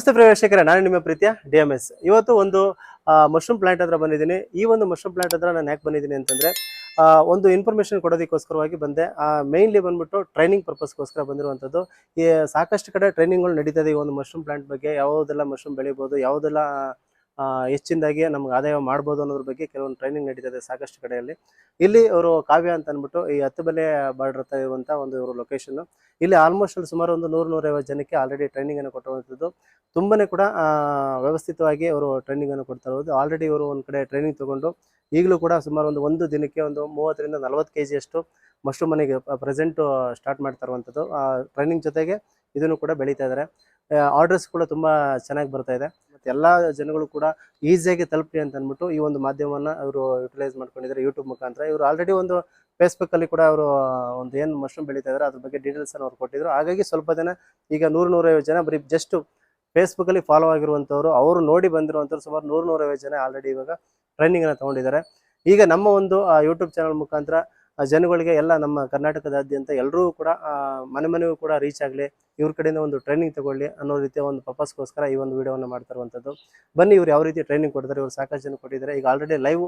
ನಮಸ್ತೆ ಪ್ರೇಕ್ಷಕರೇ, ನಾನು ನಿಮ್ಮ ಪ್ರೀತಿಯ ಡಿ ಎಂ ಎಸ್. ಇವತ್ತು ಒಂದು ಮಶ್ರೂಮ್ ಪ್ಲಾಂಟ್ ಹತ್ರ ಬಂದಿದ್ದೀನಿ. ಈ ಒಂದು ಮಶ್ರೂಮ್ ಪ್ಲಾಂಟ್ ಹತ್ರ ನಾನು ಯಾಕೆ ಬಂದಿದ್ದೀನಿ ಅಂತಂದ್ರೆ ಒಂದು ಇನ್ಫಾರ್ಮೇಷನ್ ಕೊಡೋದಕ್ಕೋಸ್ಕರವಾಗಿ ಬಂದೆ. ಮೇನ್ಲಿ ಬಂದ್ಬಿಟ್ಟು ಟ್ರೈನಿಂಗ್ ಪರ್ಪಸ್ಗೋಸ್ಕರ ಬಂದಿರುವಂಥದ್ದು. ಈ, ಸಾಕಷ್ಟು ಕಡೆ ಟ್ರೈನಿಂಗ್ಗಳು ನಡೀತದೆ ಈ ಒಂದು ಮಶ್ರೂಮ್ ಪ್ಲಾಂಟ್ ಬಗ್ಗೆ. ಯಾವುದೆಲ್ಲ ಮಶ್ರೂಮ್ ಬೆಳಿಬೋದು, ಯಾವುದೆಲ್ಲ ಹೆಚ್ಚಿನದಾಗಿ ನಮ್ಗೆ ಆದಾಯ ಮಾಡ್ಬೋದು ಅನ್ನೋದ್ರ ಬಗ್ಗೆ ಕೆಲವೊಂದು ಟ್ರೈನಿಂಗ್ ನಡೀತದೆ ಸಾಕಷ್ಟು ಕಡೆಯಲ್ಲಿ. ಇಲ್ಲಿ ಅವರು ಕಾವ್ಯ ಅಂತ ಅಂದ್ಬಿಟ್ಟು ಈ ಹತ್ತು ಬೆಲೆ ಬಾರ್ಡರ್ ಇರುವಂಥ ಒಂದು ಇವರು ಲೊಕೇಶನ್ ಇಲ್ಲಿ ಆಲ್ಮೋಸ್ಟ್ ಅಲ್ಲಿ ಸುಮಾರು ಒಂದು ನೂರು ನೂರೈವತ್ತು ಜನಕ್ಕೆ ಆಲ್ರೆಡಿ ಟ್ರೈನಿಂಗನ್ನು ಕೊಟ್ಟಿರುವಂಥದ್ದು ತುಂಬಾನೇ ಕೂಡ ವ್ಯವಸ್ಥಿತವಾಗಿ ಅವರು ಟ್ರೈನಿಂಗನ್ನು ಕೊಡ್ತಾ ಇರೋದು. ಆಲ್ರೆಡಿ ಇವರು ಒಂದು ಕಡೆ ಟ್ರೈನಿಂಗ್ ತೊಗೊಂಡು ಈಗಲೂ ಕೂಡ ಸುಮಾರು ಒಂದು ಒಂದು ದಿನಕ್ಕೆ ಒಂದು ಮೂವತ್ತರಿಂದ ನಲವತ್ತು ಕೆ ಜಿಯಷ್ಟು ಮಶ್ರೂಮ್ ಮನೆಗೆ ಪ್ರೆಸೆಂಟು ಸ್ಟಾರ್ಟ್ ಮಾಡ್ತಾ ಇರುವಂಥದ್ದು. ಟ್ರೈನಿಂಗ್ ಜೊತೆಗೆ ಇದನ್ನು ಕೂಡ ಬೆಳೀತಾ ಇದ್ದಾರೆ. ಆರ್ಡರ್ಸ್ ಕೂಡ ತುಂಬ ಚೆನ್ನಾಗಿ ಬರ್ತಾ ಇದೆ. ಮತ್ತೆ ಎಲ್ಲ ಜನಗಳು ಕೂಡ ಈಸಿಯಾಗಿ ತಲುಪಲಿ ಅಂತ ಅಂದ್ಬಿಟ್ಟು ಈ ಒಂದು ಮಾಧ್ಯಮವನ್ನ ಅವರು ಯುಟಿಲೈಸ್ ಮಾಡ್ಕೊಂಡಿದ್ದಾರೆ ಯೂಟ್ಯೂಬ್ ಮುಖಾಂತರ. ಇವರು ಆಲ್ರೆಡಿ ಒಂದು ಫೇಸ್ಬುಕ್ ಅಲ್ಲಿ ಕೂಡ ಅವರು ಒಂದು ಏನು ಮಶ್ರೂಮ್ ಬೆಳೀತಾ ಇದ್ದಾರೆ ಅದ್ರ ಬಗ್ಗೆ ಡೀಟೇಲ್ಸ್ ಅನ್ನು ಅವ್ರು ಕೊಟ್ಟಿದ್ರು. ಹಾಗಾಗಿ ಸ್ವಲ್ಪ ದಿನ ಈಗ ನೂರು ನೂರೈವತ್ತು ಜನ ಬರೀ ಜಸ್ಟ್ ಫೇಸ್ಬುಕ್ ಅಲ್ಲಿ ಫಾಲೋ ಆಗಿರುವಂತವ್ರು, ಅವರು ನೋಡಿ ಬಂದಿರುವಂತವ್ರು ಸುಮಾರು ನೂರು ನೂರೈವತ್ತು ಜನ ಆಲ್ರೆಡಿ ಇವಾಗ ಟ್ರೈನಿಂಗ್ ಅನ್ನ ತಗೊಂಡಿದ್ದಾರೆ. ಈಗ ನಮ್ಮ ಒಂದು ಯೂಟ್ಯೂಬ್ ಚಾನಲ್ ಮುಖಾಂತರ ಜನಗಳಿಗೆ ಎಲ್ಲ ನಮ್ಮ ಕರ್ನಾಟಕದಾದ್ಯಂತ ಎಲ್ಲರೂ ಕೂಡ ಮನೆ ಮನೆಗೂ ಕೂಡ ರೀಚ್ ಆಗಲಿ, ಇವ್ರ ಕಡೆಯಿಂದ ಒಂದು ಟ್ರೈನಿಂಗ್ ತಗೊಳ್ಳಿ ಅನ್ನೋ ರೀತಿಯ ಒಂದು ಪರ್ಪಸ್ಗೋಸ್ಕರ ಈ ಒಂದು ವಿಡಿಯೋವನ್ನು ಮಾಡ್ತಾ ಇರುವಂಥದ್ದು ಬನ್ನಿ ಇವ್ರು ಯಾವ ರೀತಿ ಟ್ರೈನಿಂಗ್ ಕೊಡ್ತಾರೆ, ಇವ್ರು ಸಾಕಷ್ಟು ಜನ ಕೊಟ್ಟಿದ್ದಾರೆ. ಈಗ ಆಲ್ರೆಡಿ ಲೈವ್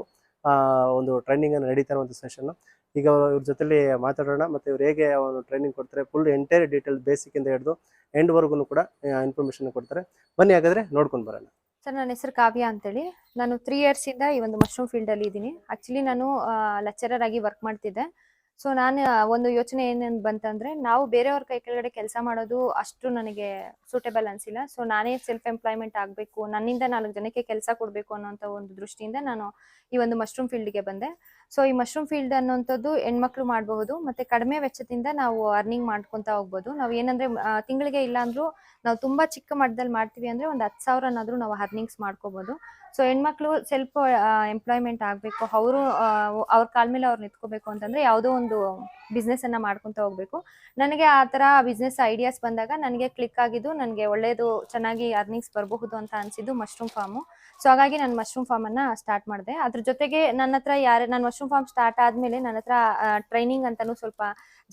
ಒಂದು ಟ್ರೈನಿಂಗ್ ಅನ್ನು ನಡೀತಾ ಇರುವಂಥ ಸೆಷನ್ ಈಗ ಇವ್ರ ಜೊತೆಲಿ ಮಾತಾಡೋಣ, ಮತ್ತೆ ಇವ್ರು ಹೇಗೆ ಒಂದು ಟ್ರೈನಿಂಗ್ ಕೊಡ್ತಾರೆ ಫುಲ್ ಎಂಟೈರ್ ಡೀಟೇಲ್ ಬೇಸಿಕ್ ಇಂದ ಹಿಡಿದು ಎಂಡ್ವರೆಗೂ ಕೂಡ ಇನ್ಫಾರ್ಮೇಷನ್ ಕೊಡ್ತಾರೆ. ಬನ್ನಿ ಹಾಗಾದರೆ ನೋಡ್ಕೊಂಡು ಬರೋಣ. ಸರ್, ನನ್ನ ಹೆಸರು ಕಾವ್ಯ ಅಂತೇಳಿ. ನಾನು ತ್ರೀ ಇಯರ್ಸ್ ಇಂದ ಈ ಒಂದು ಮಶ್ರೂಮ್ ಫೀಲ್ಡ್ ಅಲ್ಲಿ ಇದ್ದೀನಿ. ಆಕ್ಚುಲಿ ನಾನು ಲೆಕ್ಚರರ್ ಆಗಿ ವರ್ಕ್ ಮಾಡ್ತಿದ್ದೆ. ಸೊ ನಾನು ಒಂದು ಯೋಚನೆ ಏನೇನು ಬಂತಂದ್ರೆ ನಾವು ಬೇರೆಯವ್ರ ಕೈ ಕೆಳಗಡೆ ಕೆಲಸ ಮಾಡೋದು ಅಷ್ಟು ನನಗೆ ಸೂಟೇಬಲ್ ಅನ್ಸಿಲ್ಲ. ಸೊ ನಾನೇ ಸೆಲ್ಫ್ ಎಂಪ್ಲಾಯ್ಮೆಂಟ್ ಆಗಬೇಕು, ನನ್ನಿಂದ ನಾಲ್ಕು ಜನಕ್ಕೆ ಕೆಲಸ ಕೊಡಬೇಕು ಅನ್ನೋಂಥ ಒಂದು ದೃಷ್ಟಿಯಿಂದ ನಾನು ಈ ಒಂದು ಮಶ್ರೂಮ್ ಫೀಲ್ಡ್ಗೆ ಬಂದೆ. ಸೊ ಈ ಮಶ್ರೂಮ್ ಫೀಲ್ಡ್ ಅನ್ನೋಂಥದ್ದು ಹೆಣ್ಮಕ್ಳು ಮಾಡಬಹುದು, ಮತ್ತೆ ಕಡಿಮೆ ವೆಚ್ಚದಿಂದ ನಾವು ಅರ್ನಿಂಗ್ ಮಾಡ್ಕೊಂತ ಹೋಗ್ಬೋದು. ನಾವು ಏನಂದ್ರೆ ತಿಂಗಳಿಗೆ ಇಲ್ಲ ಅಂದ್ರೂ ನಾವು ತುಂಬಾ ಚಿಕ್ಕ ಮಟ್ಟದಲ್ಲಿ ಮಾಡ್ತೀವಿ ಅಂದ್ರೆ ಒಂದು ಹತ್ತು ಸಾವಿರನಾದ್ರೂ ನಾವು ಅರ್ನಿಂಗ್ಸ್ ಮಾಡ್ಕೋಬಹುದು ಸೊ ಹೆಣ್ಮಕ್ಳು ಸೆಲ್ಫ್ ಎಂಪ್ಲಾಯ್ಮೆಂಟ್ ಆಗಬೇಕು, ಅವರು ಅವ್ರ ಕಾಲ ಮೇಲೆ ಅವ್ರು ನಿಂತ್ಕೋಬೇಕು ಅಂತಂದ್ರೆ ಯಾವುದೋ ಒಂದು ಬಿಸ್ನೆಸ್ ಅನ್ನ ಮಾಡ್ಕೊಂತ ಹೋಗ್ಬೇಕು. ನನಗೆ ಆ ತರ ಬಿಸ್ನೆಸ್ ಐಡಿಯಾಸ್ ಬಂದಾಗ ನನಗೆ ಕ್ಲಿಕ್ ಆಗಿದ್ದು ನನಗೆ ಒಳ್ಳೇದು, ಚೆನ್ನಾಗಿ ಅರ್ನಿಂಗ್ಸ್ ಬರಬಹುದು ಅಂತ ಅನ್ಸಿದ್ದು ಮಶ್ರೂಮ್ ಫಾರ್ಮು ಸೊ ಹಾಗಾಗಿ ನಾನು ಮಶ್ರೂಮ್ ಫಾರ್ಮ್ ಅನ್ನ ಸ್ಟಾರ್ಟ್ ಮಾಡಿದೆ. ಅದ್ರ ಜೊತೆಗೆ ನನ್ನ ಹತ್ರ ಯಾರು, ನಾನು ಮಶ್ರೂಮ್ ಫಾರ್ಮ್ ಸ್ಟಾರ್ಟ್ ಆದ್ಮೇಲೆ ನನ್ನ ಹತ್ರ ಟ್ರೈನಿಂಗ್ ಅಂತಾನು ಸ್ವಲ್ಪ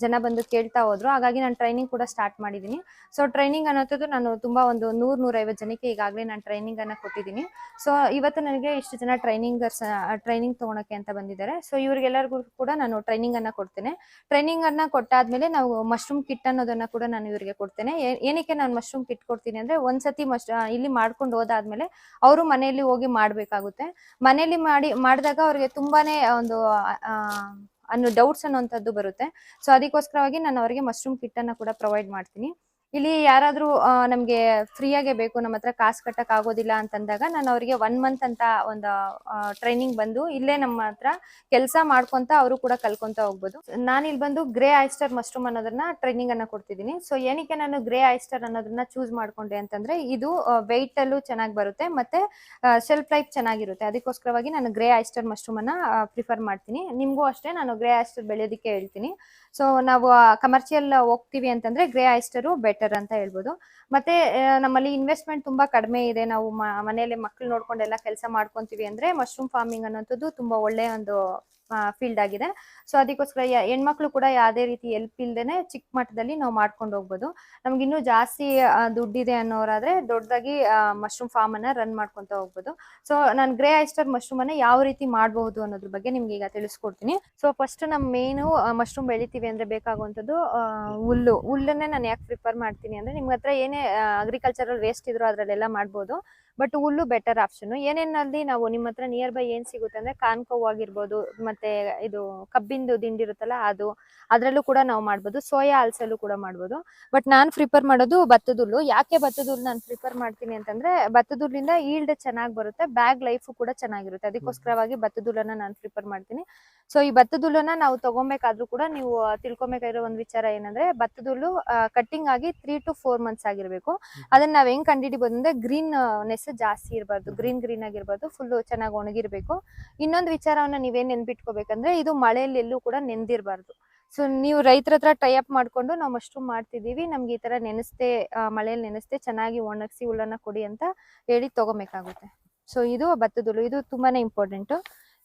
ಜನ ಬಂದು ಕೇಳ್ತಾ ಹೋದ್ರು. ಹಾಗಾಗಿ ನಾನು ಟ್ರೈನಿಂಗ್ ಕೂಡ ಸ್ಟಾರ್ಟ್ ಮಾಡಿದ್ದೀನಿ ಸೊ ಟ್ರೈನಿಂಗ್ ಅನ್ನೋದು ನಾನು ತುಂಬಾ ಒಂದು ನೂರ್, ನೂರೈವತ್ತು ಜನಕ್ಕೆ ಈಗಾಗಲೇ ನಾನು ಟ್ರೈನಿಂಗ್ ಅನ್ನ ಕೊಟ್ಟಿದ್ದೀನಿ ಸೊ ಇವತ್ತು ನನಗೆ ಇಷ್ಟು ಜನ ಟ್ರೈನಿಂಗರ್ಸ್ ಟ್ರೈನಿಂಗ್ ತಗೊಳಕ್ಕೆ ಅಂತ ಬಂದಿದ್ದಾರೆ. ಸೊ ಇವ್ರಿಗೆಲ್ಲರಿಗೂ ಕೂಡ ನಾನು ಟ್ರೈನಿಂಗ್ ಅನ್ನ ಕೊಡ್ತೇನೆ. ಟ್ರೈನಿಂಗ್ ಅನ್ನ ಕೊಟ್ಟಾದ್ಮೇಲೆ ನಾವು ಮಶ್ರೂಮ್ ಕಿಟ್ ಅನ್ನೋದನ್ನ ಕೂಡ ನಾನು ಇವರಿಗೆ ಕೊಡ್ತೇನೆ. ಏನಕ್ಕೆ ನಾನು ಮಶ್ರೂಮ್ ಕಿಟ್ ಕೊಡ್ತೀನಿ ಅಂದ್ರೆ ಒಂದ್ಸತಿ ಮಶ್ ಇಲ್ಲಿ ಮಾಡ್ಕೊಂಡು ಹೋದಾದ್ಮೇಲೆ ಅವರು ಮನೆಯಲ್ಲಿ ಹೋಗಿ ಮಾಡ್ಬೇಕಾಗುತ್ತೆ. ಮನೆಯಲ್ಲಿ ಮಾಡಿ, ಮಾಡಿದಾಗ ಅವ್ರಿಗೆ ತುಂಬಾನೇ ಒಂದು ಅನ್ನೋ ಡೌಟ್ಸ್ ಅನ್ನೋಂಥದ್ದು ಬರುತ್ತೆ. ಸೊ ಅದಕ್ಕೋಸ್ಕರವಾಗಿ ನಾನು ಅವರಿಗೆ ಮಶ್ರೂಮ್ ಕಿಟ್ ಅನ್ನ ಕೂಡ ಪ್ರೊವೈಡ್ ಮಾಡ್ತೀನಿ. ಇಲ್ಲಿ ಯಾರಾದ್ರೂ ನಮ್ಗೆ ಫ್ರೀಯಾಗೆ ಬೇಕು, ನಮ್ಮ ಹತ್ರ ಕಾಸು ಕಟ್ಟಕ್ ಆಗೋದಿಲ್ಲ ಅಂತಂದಾಗ ನಾನು ಅವರಿಗೆ ಒನ್ ಮಂತ್ ಅಂತ ಒಂದು ಟ್ರೈನಿಂಗ್ ಬಂದು ಇಲ್ಲೇ ನಮ್ಮ ಹತ್ರ ಕೆಲಸ ಮಾಡ್ಕೊಂತ ಅವರು ಕೂಡ ಕಲ್ಕೊಂತ ಹೋಗ್ಬೋದು. ನಾನು ಇಲ್ಲಿ ಬಂದು ಗ್ರೇ ಐಸ್ಟರ್ ಮಶ್ರೂಮ್ ಅನ್ನೋದನ್ನ ಟ್ರೈನಿಂಗ್ ಅನ್ನ ಕೊಡ್ತಿದ್ದೀನಿ. ಸೊ ಏನಕ್ಕೆ ನಾನು ಗ್ರೇ ಐಸ್ಟರ್ ಅನ್ನೋದನ್ನ ಚೂಸ್ ಮಾಡ್ಕೊಂಡೆ ಅಂತಂದ್ರೆ, ಇದು ವೆಯ್ಟ್ ಅಲ್ಲೂ ಚೆನ್ನಾಗಿ ಬರುತ್ತೆ ಮತ್ತೆ ಶೆಲ್ಫ್ ಲೈಫ್ ಚೆನ್ನಾಗಿರುತ್ತೆ. ಅದಕ್ಕೋಸ್ಕರವಾಗಿ ನಾನು ಗ್ರೇ ಐಸ್ಟರ್ ಮಶ್ರೂಮ್ ಅನ್ನ ಪ್ರಿಫರ್ ಮಾಡ್ತೀನಿ. ನಿಮಗೂ ಅಷ್ಟೇ ನಾನು ಗ್ರೇ ಐಸ್ಟರ್ ಬೆಳೆಯೋದಕ್ಕೆ ಹೇಳ್ತೀನಿ. ಸೊ ನಾವು ಕಮರ್ಷಿಯಲ್ ಹೋಗ್ತೀವಿ ಅಂತಂದ್ರೆ ಗ್ರೇ ಐಸ್ಟರು ಬೆಟರ್ ಅಂತ ಹೇಳ್ಬೋದು. ಮತ್ತೆ ನಮ್ಮಲ್ಲಿ ಇನ್ವೆಸ್ಟ್ಮೆಂಟ್ ತುಂಬಾ ಕಡಿಮೆ ಇದೆ. ನಾವು ಮನೆಯಲ್ಲಿ ಮಕ್ಳು ನೋಡ್ಕೊಂಡೆಲ್ಲ ಕೆಲಸ ಮಾಡ್ಕೊಂತೀವಿ ಅಂದ್ರೆ ಮಶ್ರೂಮ್ ಫಾರ್ಮಿಂಗ್ ಅನ್ನೋಂಥದ್ದು ತುಂಬಾ ಒಳ್ಳೆಯ ಒಂದು ಫೀಲ್ಡ್ ಆಗಿದೆ. ಸೊ ಅದಕ್ಕೋಸ್ಕರ ಹೆಣ್ಮಕ್ಳು ಕೂಡ ಯಾವುದೇ ರೀತಿ ಎಲ್ಪ್ ಇಲ್ದೇನೆ ಚಿಕ್ಕ ಮಟ್ಟದಲ್ಲಿ ನಾವು ಮಾಡ್ಕೊಂಡು ಹೋಗ್ಬೋದು. ನಮ್ಗೆ ಇನ್ನೂ ಜಾಸ್ತಿ ದುಡ್ಡಿದೆ ಅನ್ನೋರಾದ್ರೆ ದೊಡ್ಡದಾಗಿ ಮಶ್ರೂಮ್ ಫಾರ್ಮ್ ಅನ್ನ ರನ್ ಮಾಡ್ಕೊಂತ ಹೋಗ್ಬೋದು. ಸೊ ನಾನು ಗ್ರೇ ಐಸ್ಟರ್ ಮಶ್ರೂಮ್ ಅನ್ನ ಯಾವ ರೀತಿ ಮಾಡಬಹುದು ಅನ್ನೋದ್ರ ಬಗ್ಗೆ ನಿಮ್ಗೆ ಈಗ ತಿಳಿಸ್ಕೊಡ್ತೀನಿ. ಸೊ ಫಸ್ಟ್ ನಮ್ಮ ಮೇನು ಮಶ್ರೂಮ್ ಬೆಳಿತೀವಿ ಅಂದ್ರೆ ಬೇಕಾಗುವಂಥದ್ದು ಹುಲ್ಲು. ಹುಲ್ಲನ್ನೇ ನಾನು ಯಾಕೆ ಪ್ರಿಫರ್ ಮಾಡ್ತೀನಿ ಅಂದ್ರೆ ನಿಮ್ಗೆ ಹತ್ರ ಏನೇ ಅಗ್ರಿಕಲ್ಚರಲ್ ವೇಸ್ಟ್ ಇದ್ರು ಅದರಲ್ಲೆಲ್ಲ ಮಾಡ್ಬೋದು. ಬಟ್ ಹುಲ್ಲು ಬೆಟರ್ ಆಪ್ಷನ್ ಏನೇನಲ್ಲಿ ನಾವು ನಿಮ್ಮ ಹತ್ರ ನಿಯರ್ ಬೈ ಏನ್ ಸಿಗುತ್ತೆ ಅಂದ್ರೆ ಕಾನ್ಕೋವ್ ಆಗಿರ್ಬೋದು ಮತ್ತೆ ಇದು ಕಬ್ಬಿಂದು ದಿಂಡಿ ಇರುತ್ತಲ್ಲ ಅದು ಅದ್ರಲ್ಲೂ ಕೂಡ ನಾವು ಮಾಡ್ಬೋದು. ಸೋಯಾ ಆಲ್ಸಲ್ಲೂ ಕೂಡ ಮಾಡ್ಬೋದು. ಬಟ್ ನಾನು ಪ್ರಿಪೇರ್ ಮಾಡೋದು ಭತ್ತದ ಹುಲ್ಲು. ಯಾಕೆ ಭತ್ತದ ಹುಲ್ಲು ನಾನು ಪ್ರಿಪೇರ್ ಮಾಡ್ತೀನಿ ಅಂತಂದ್ರೆ ಭತ್ತದ ಹುಲ್ಲಿಂದ ಈಲ್ಡ್ ಚೆನ್ನಾಗಿ ಬರುತ್ತೆ ಬ್ಯಾಗ್ ಲೈಫ್ ಕೂಡ ಚೆನ್ನಾಗಿರುತ್ತೆ. ಅದಕ್ಕೋಸ್ಕರವಾಗಿ ಭತ್ತದ ಹುಲ್ಲನ್ನ ನಾನು ಪ್ರಿಪೇರ್ ಮಾಡ್ತೀನಿ. ಸೊ ಈ ಭತ್ತದ ಹುಲ್ಲನ್ನ ನಾವು ತಗೊಬೇಕಾದ್ರೂ ಕೂಡ ನೀವು ತಿಳ್ಕೊಬೇಕಾಗಿರೋ ಒಂದು ವಿಚಾರ ಏನಂದ್ರೆ ಭತ್ತದ ಹುಲ್ಲು ಕಟ್ಟಿಂಗ್ ಆಗಿ ತ್ರೀ ಟು ಫೋರ್ ಮಂತ್ಸ್ ಆಗಿರ್ಬೇಕು. ಅದನ್ನ ನಾವ್ ಹೆಂಗ್ ಕಂಡಿಡಿಬಹುದು ಅಂದ್ರೆ ಗ್ರೀನ್ ನೆಸ್ ಜಾಸ್ತಿ ಇರಬಾರ್ದು ಗ್ರೀನ್ ಗ್ರೀನ್ ಆಗಿರ್ಬಾರ್ದು ಫುಲ್ ಚೆನ್ನಾಗಿ ಒಣಗಿರ್ಬೇಕು. ಇನ್ನೊಂದು ವಿಚಾರವನ್ನ ನೀವೇನ್ ನೆನ್ಪಿಟ್ಕೋಬೇಕಂದ್ರೆ ಇದು ಮಳೆಯಲ್ಲಿ ಎಲ್ಲೂ ಕೂಡ ನೆಂದಿರಬಾರ್ದು ಸೊ ನೀವು ರೈತರ ಹತ್ರ ಟೈ ಅಪ್ ಮಾಡ್ಕೊಂಡು ನಾವು ಮಶ್ರೂಮ್ ಮಾಡ್ತಿದೀವಿ ನಮ್ಗೆ ಈ ತರ ನೆನೆಸ್ತೆ ಮಳೆಯಲ್ಲಿ ನೆನೆಸ್ತೆ ಚೆನ್ನಾಗಿ ಒಣಗಿಸಿ ಹುಲ್ಲನ್ನ ಕೊಡಿ ಅಂತ ಹೇಳಿ ತಗೋಬೇಕಾಗುತ್ತೆ. ಸೊ ಇದು ಭತ್ತದ ಹುಲ್ಲು ಇದು ತುಂಬಾನೇ ಇಂಪಾರ್ಟೆಂಟ್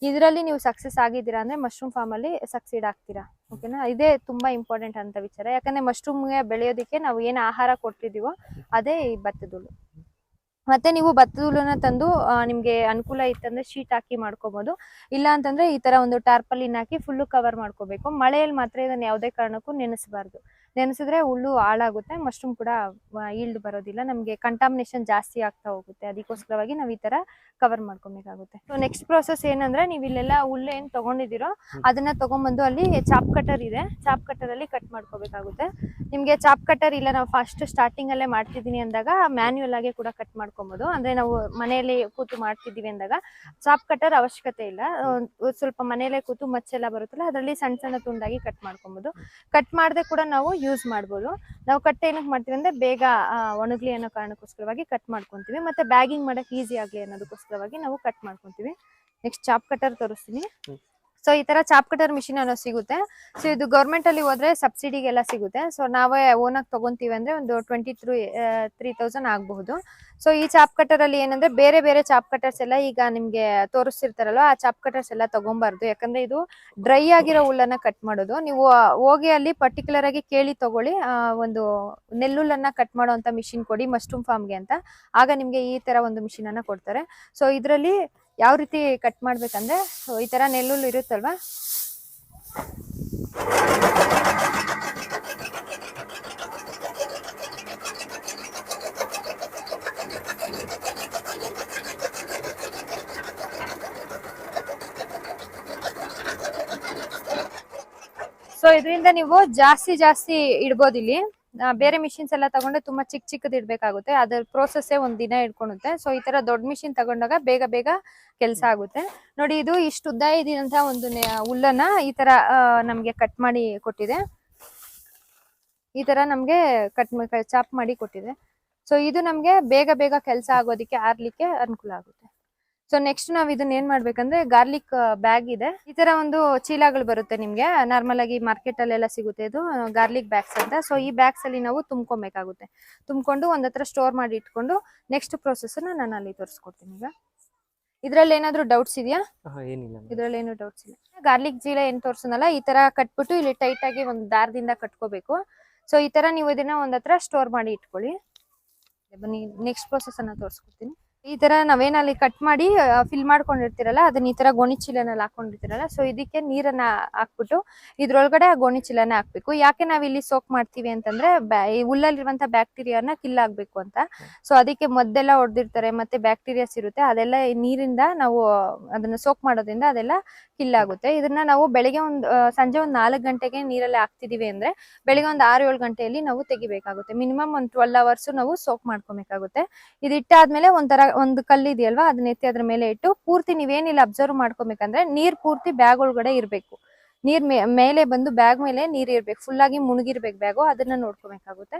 ಇದರಲ್ಲಿ ನೀವು ಸಕ್ಸಸ್ ಆಗಿದ್ದೀರಾ ಅಂದ್ರೆ ಮಶ್ರೂಮ್ ಫಾರ್ಮ್ ಅಲ್ಲಿ ಸಕ್ಸೀಡ್ ಆಗ್ತೀರಾ. ಓಕೆನಾ ಇದೇ ತುಂಬಾ ಇಂಪಾರ್ಟೆಂಟ್ ಅಂತ ವಿಚಾರ. ಯಾಕಂದ್ರೆ ಮಶ್ರೂಮ್ಗೆ ಬೆಳೆಯೋದಕ್ಕೆ ನಾವು ಏನು ಆಹಾರ ಕೊಡ್ತಿದೀವೋ ಅದೇ ಈ ಭತ್ತದ ಹುಲ್ಲು ಮತ್ತೆ ನೀವು ಭತ್ತದ ಹುಲ್ಲನ್ನ ತಂದು ನಿಮ್ಗೆ ಅನುಕೂಲ ಇತ್ತಂದ್ರೆ ಶೀಟ್ ಹಾಕಿ ಮಾಡ್ಕೋಬಹುದು ಇಲ್ಲ ಅಂತಂದ್ರೆ ಈ ತರ ಒಂದು ಟಾರ್ಪಲಿನ್ ಹಾಕಿ ಫುಲ್ ಕವರ್ ಮಾಡ್ಕೋಬೇಕು. ಮಳೆಯಲ್ಲಿ ಮಾತ್ರ ಇದನ್ನ ಯಾವುದೇ ಕಾರಣಕ್ಕೂ ನೆನೆಸಬಾರ್ದು. ನೆನೆಸಿದ್ರೆ ಹುಲ್ಲು ಹಾಳಾಗುತ್ತೆ ಮಶ್ರೂಮ್ ಕೂಡ ಈಲ್ಡ್ ಬರೋದಿಲ್ಲ. ನಮಗೆ ಕಂಟಾಮಿನೇಷನ್ ಜಾಸ್ತಿ ಆಗ್ತಾ ಹೋಗುತ್ತೆ. ಅದಕ್ಕೋಸ್ಕರವಾಗಿ ನಾವು ಈ ತರ ಕವರ್ ಮಾಡ್ಕೊಬೇಕಾಗುತ್ತೆ. ಸೊ ನೆಕ್ಸ್ಟ್ ಪ್ರೋಸೆಸ್ ಏನಂದ್ರೆ ನೀವು ಇಲ್ಲೆಲ್ಲ ಹುಲ್ಲು ಏನ್ ತಗೊಂಡಿದ್ದೀರೋ ಅದನ್ನ ತಗೊಂಡ್ಬಂದು ಅಲ್ಲಿ ಚಾಪ್ ಕಟರ್ ಇದೆ. ಚಾಪ್ ಕಟರ್ ಅಲ್ಲಿ ಕಟ್ ಮಾಡ್ಕೋಬೇಕಾಗುತ್ತೆ. ನಿಮ್ಗೆ ಚಾಪ್ ಕಟರ್ ಇಲ್ಲ ನಾವು ಫಸ್ಟ್ ಸ್ಟಾರ್ಟಿಂಗ್ ಅಲ್ಲೇ ಮಾಡ್ತಿದ್ದೀನಿ ಅಂದಾಗ ಮ್ಯಾನ್ಯುಯಲ್ ಆಗಿ ಕೂಡ ಕಟ್ ಮಾಡ್ಕೊಬಹುದು ಅಂದ್ರೆ ನಾವು ಮನೆಯಲ್ಲಿ ಕೂತು ಮಾಡ್ತಿದ್ದೀವಿ ಅಂದಾಗ ಚಾಪ್ ಕಟರ್ ಅವಶ್ಯಕತೆ ಇಲ್ಲ. ಸ್ವಲ್ಪ ಮನೆಯಲ್ಲೇ ಕೂತು ಮಚ್ಚೆಲ್ಲ ಬರುತ್ತಲ್ಲ ಅದರಲ್ಲಿ ಸಣ್ಣ ಸಣ್ಣ ತುಂಡಾಗಿ ಕಟ್ ಮಾಡ್ಕೊಬಹುದು ಕಟ್ ಮಾಡದೆ ಕೂಡ ನಾವು ಯೂಸ್ ಮಾಡ್ಬೋದು. ನಾವು ಕಟ್ ಏನಕ್ಕೆ ಮಾಡ್ತೀವಿ ಅಂದ್ರೆ ಬೇಗ ಒಣಗಲಿ ಅನ್ನೋ ಕಾರಣಕ್ಕೋಸ್ಕರವಾಗಿ ಕಟ್ ಮಾಡ್ಕೊಂತೀವಿ. ಮತ್ತೆ ಬ್ಯಾಗಿಂಗ್ ಮಾಡಕ್ ಈಸಿ ಆಗ್ಲಿ ಅನ್ನೋದಕ್ಕೋಸ್ಕರವಾಗಿ ನಾವು ಕಟ್ ಮಾಡ್ಕೊಂತೀವಿ. ನೆಕ್ಸ್ಟ್ ಚಾಪ್ ಕಟರ್ ತೋರಿಸ್ತೀನಿ. ಸೊ ಈ ತರ ಚಾಪ್ ಕಟರ್ ಮಿಷಿನ್ ಅನ್ನೋ ಸಿಗುತ್ತೆ. ಸೊ ಇದು ಗೌರ್ಮೆಂಟ್ ಅಲ್ಲಿ ಹೋದ್ರೆ ಸಬ್ಸಿಡಿಗೆಲ್ಲ ಸಿಗುತ್ತೆ. ಸೊ ನಾವೇ ಓನ್ ಆಗಿ ತಗೊಂತೀವಿ ಅಂದ್ರೆ ಒಂದು ಟ್ವೆಂಟಿ ತ್ರೀ ತ್ರೀ ತೌಸಂಡ್ ಆಗಬಹುದು. ಸೊ ಈ ಚಾಪ್ ಕಟರ್ ಅಲ್ಲಿ ಏನಂದ್ರೆ ಬೇರೆ ಬೇರೆ ಚಾಪ್ ಕಟರ್ಸ್ ಎಲ್ಲ ಈಗ ನಿಮ್ಗೆ ತೋರಿಸ್ತಿರ್ತಾರಲ್ವ, ಆ ಚಾಪ್ ಕಟರ್ಸ್ ಎಲ್ಲ ತಗೊಂಬಾರ್ದು. ಯಾಕಂದ್ರೆ ಇದು ಡ್ರೈ ಆಗಿರೋ ಹುಲ್ಲನ್ನ ಕಟ್ ಮಾಡೋದು. ನೀವು ಹೋಗಿ ಅಲ್ಲಿ ಪರ್ಟಿಕ್ಯುಲರ್ ಆಗಿ ಕೇಳಿ ತಗೊಳ್ಳಿ. ಒಂದು ನೆಲ್ಲುಲ್ಲನ್ನ ಕಟ್ ಮಾಡುವಂತ ಮಿಷಿನ್ ಕೊಡಿ ಮಶ್ರೂಮ್ ಫಾರ್ಮ್ಗೆ ಅಂತ. ಆಗ ನಿಮ್ಗೆ ಈ ತರ ಒಂದು ಮಿಷಿನ್ ಅನ್ನ ಕೊಡ್ತಾರೆ. ಸೊ ಇದರಲ್ಲಿ ಯಾವ ರೀತಿ ಕಟ್ ಮಾಡ್ಬೇಕಂದ್ರೆ ಈ ತರ ನೆಲ್ಲುಲ್ಲು ಇರುತ್ತಲ್ವಾ? ಸೊ ಇದರಿಂದ ನೀವು ಜಾಸ್ತಿ ಜಾಸ್ತಿ ಇಡ್ಬೋದು ಇಲ್ಲಿ ಆ, ಬೇರೆ ಮಿಷಿನ್ಸ್ ಎಲ್ಲ ತಗೊಂಡ್ರೆ ತುಂಬಾ ಚಿಕ್ಕ ಚಿಕ್ಕದ್ ಇಡ್ಬೇಕಾಗುತ್ತೆ. ಅದ್ರ ಪ್ರೋಸೆಸ್ ಒಂದ್ ದಿನ ಇಟ್ಕೊಳುತ್ತೆ ಸೊ ಈ ತರ ದೊಡ್ಡ ಮಿಷಿನ್ ತಗೊಂಡಾಗ ಬೇಗ ಬೇಗ ಕೆಲಸ ಆಗುತ್ತೆ. ನೋಡಿ, ಇದು ಇಷ್ಟು ಉದ್ದ ಇದಂತ ಒಂದು ಹುಲ್ಲನ್ನ ಈ ತರ ನಮ್ಗೆ ಕಟ್ ಮಾಡಿ ಕೊಟ್ಟಿದೆ. ಈ ತರ ನಮ್ಗೆ ಕಟ್ ಚಾಪ್ ಮಾಡಿ ಕೊಟ್ಟಿದೆ. ಸೊ ಇದು ನಮ್ಗೆ ಬೇಗ ಬೇಗ ಕೆಲಸ ಆಗೋದಿಕ್ಕೆ ಆರ್ಲಿಕ್ಕೆ ಅನುಕೂಲ ಆಗುತ್ತೆ. ಸೊ ನೆಕ್ಸ್ಟ್ ನಾವ್ ಇದನ್ನ ಏನ್ ಮಾಡ್ಬೇಕಂದ್ರೆ ಗಾರ್ಲಿಕ್ ಬ್ಯಾಗ್ ಇದೆ. ಈ ತರ ಒಂದು ಚೀಲಗಳು ಬರುತ್ತೆ ನಿಮ್ಗೆ. ನಾರ್ಮಲ್ ಆಗಿ ಮಾರ್ಕೆಟ್ ಅಲ್ಲೆಲ್ಲ ಸಿಗುತ್ತೆ ಇದು ಗಾರ್ಲಿಕ್ ಬ್ಯಾಗ್ಸ್ ಅಂತ. ಸೊ ಈ ಬ್ಯಾಗ್ಸ್ ಅಲ್ಲಿ ನಾವು ತುಂಬ್ಕೊಬೇಕಾಗುತ್ತೆ. ತುಂಬ್ಕೊಂಡು ಒಂದ್ ಹತ್ರ ಸ್ಟೋರ್ ಮಾಡಿ ಇಟ್ಕೊಂಡು ನೆಕ್ಸ್ಟ್ ಪ್ರೊಸೆಸ್ ನಾನು ಅಲ್ಲಿ ತೋರಿಸ್ಕೊಡ್ತೀನಿ ಈಗ. ಇದ್ರಲ್ಲಿ ಏನಾದ್ರು ಡೌಟ್ಸ್ ಇದೆಯಾ. ಇದ್ರಲ್ಲಿ ಏನು ಡೌಟ್ಸ್ ಇಲ್ಲ. ಗಾರ್ಲಿಕ್ ಚೀಲ ಏನ್ ತೋರ್ಸನಲ್ಲ ಈ ತರ ಕಟ್ಬಿಟ್ಟು ಇಲ್ಲಿ ಟೈಟ್ ಆಗಿ ಒಂದ್ ದಾರದಿಂದ ಕಟ್ಕೋಬೇಕು. ಸೊ ಈ ತರ ನೀವು ಇದನ್ನ ಒಂದ್ ಹತ್ರ ಸ್ಟೋರ್ ಮಾಡಿ ಇಟ್ಕೊಳ್ಳಿ. ಬನ್ನಿ ನೆಕ್ಸ್ಟ್ ಪ್ರೊಸೆಸ್ ಅನ್ನ ತೋರಿಸ್ಕೊಡ್ತೀನಿ. ಈ ತರ ನಾವೇನಲ್ಲಿ ಕಟ್ ಮಾಡಿ ಫಿಲ್ ಮಾಡ್ಕೊಂಡಿರ್ತೀರಲ್ಲ, ಅದನ್ನ ಈ ತರ ಗೋಣಿ ಚೀಲನಲ್ಲಿ ಹಾಕೊಂಡಿರ್ತೀರಲ್ಲ ಸೊ ಇದಕ್ಕೆ ನೀರನ್ನ ಹಾಕ್ಬಿಟ್ಟು, ಇದ್ರೊಳಗಡೆ ಆ ಗೋಣಿ ಚೀಲನ ಹಾಕ್ಬೇಕು. ಯಾಕೆ ನಾವ್ ಇಲ್ಲಿ ಸೋಕ್ ಮಾಡ್ತೀವಿ ಅಂತಂದ್ರೆ ಈ ಹುಲ್ಲಲ್ಲಿರುವಂತ ಬ್ಯಾಕ್ಟೀರಿಯಾನ ಕಿಲ್ ಆಗ್ಬೇಕು ಅಂತ. ಸೊ ಅದಕ್ಕೆ ಮದ್ದೆಲ್ಲ ಹೊಡೆದಿರ್ತಾರೆ ಮತ್ತೆ ಬ್ಯಾಕ್ಟೀರಿಯಾಸ್ ಇರುತ್ತೆ, ಅದೆಲ್ಲ ನೀರಿಂದ ನಾವು, ಅದನ್ನ ಸೋಕ್ ಮಾಡೋದ್ರಿಂದ ಅದೆಲ್ಲ ಕಿಲ್ ಆಗುತ್ತೆ. ಇದನ್ನ ನಾವು ಬೆಳಿಗ್ಗೆ ಒಂದ್ ಸಂಜೆ ಒಂದ್ ನಾಲ್ಕು ಗಂಟೆಗೆ ನೀರಲ್ಲಿ ಹಾಕ್ತಿದೀವಿ ಅಂದ್ರೆ, ಬೆಳಿಗ್ಗೆ ಒಂದ್ ಆರು, ಏಳು ಗಂಟೆಯಲ್ಲಿ ನಾವು ತೆಗಿಬೇಕಾಗುತ್ತೆ. ಮಿನಿಮಮ್ ಒಂದ್ ಟ್ವೆಲ್ ಅವರ್ಸ್ ನಾವು ಸೋಕ್ ಮಾಡ್ಕೊಬೇಕಾಗುತ್ತೆ. ಇದಿಟ್ಟಾದ್ಮೇಲೆ ಒಂಥರ ಒಂದು ಕಲ್ಲು ಇದೆಯಲ್ವಾ, ಅದನ್ನ ಎತ್ತಿ ಅದ್ರ ಮೇಲೆ ಇಟ್ಟು ಪೂರ್ತಿ ನೀವೇನಿಲ್ಲ ಅಬ್ಸರ್ವ್ ಮಾಡ್ಕೊಬೇಕಂದ್ರೆ ನೀರ್ ಪೂರ್ತಿ ಬ್ಯಾಗ್ ಒಳಗಡೆ ಇರ್ಬೇಕು. ನೀರ್ ಮೇಲೆ ಬಂದು ಬ್ಯಾಗ್ ಮೇಲೆ ನೀರ್ ಇರ್ಬೇಕು. ಫುಲ್ ಆಗಿ ಮುಳುಗಿರ್ಬೇಕು ಬ್ಯಾಗು ಅದನ್ನ ನೋಡ್ಕೊಬೇಕಾಗುತ್ತೆ.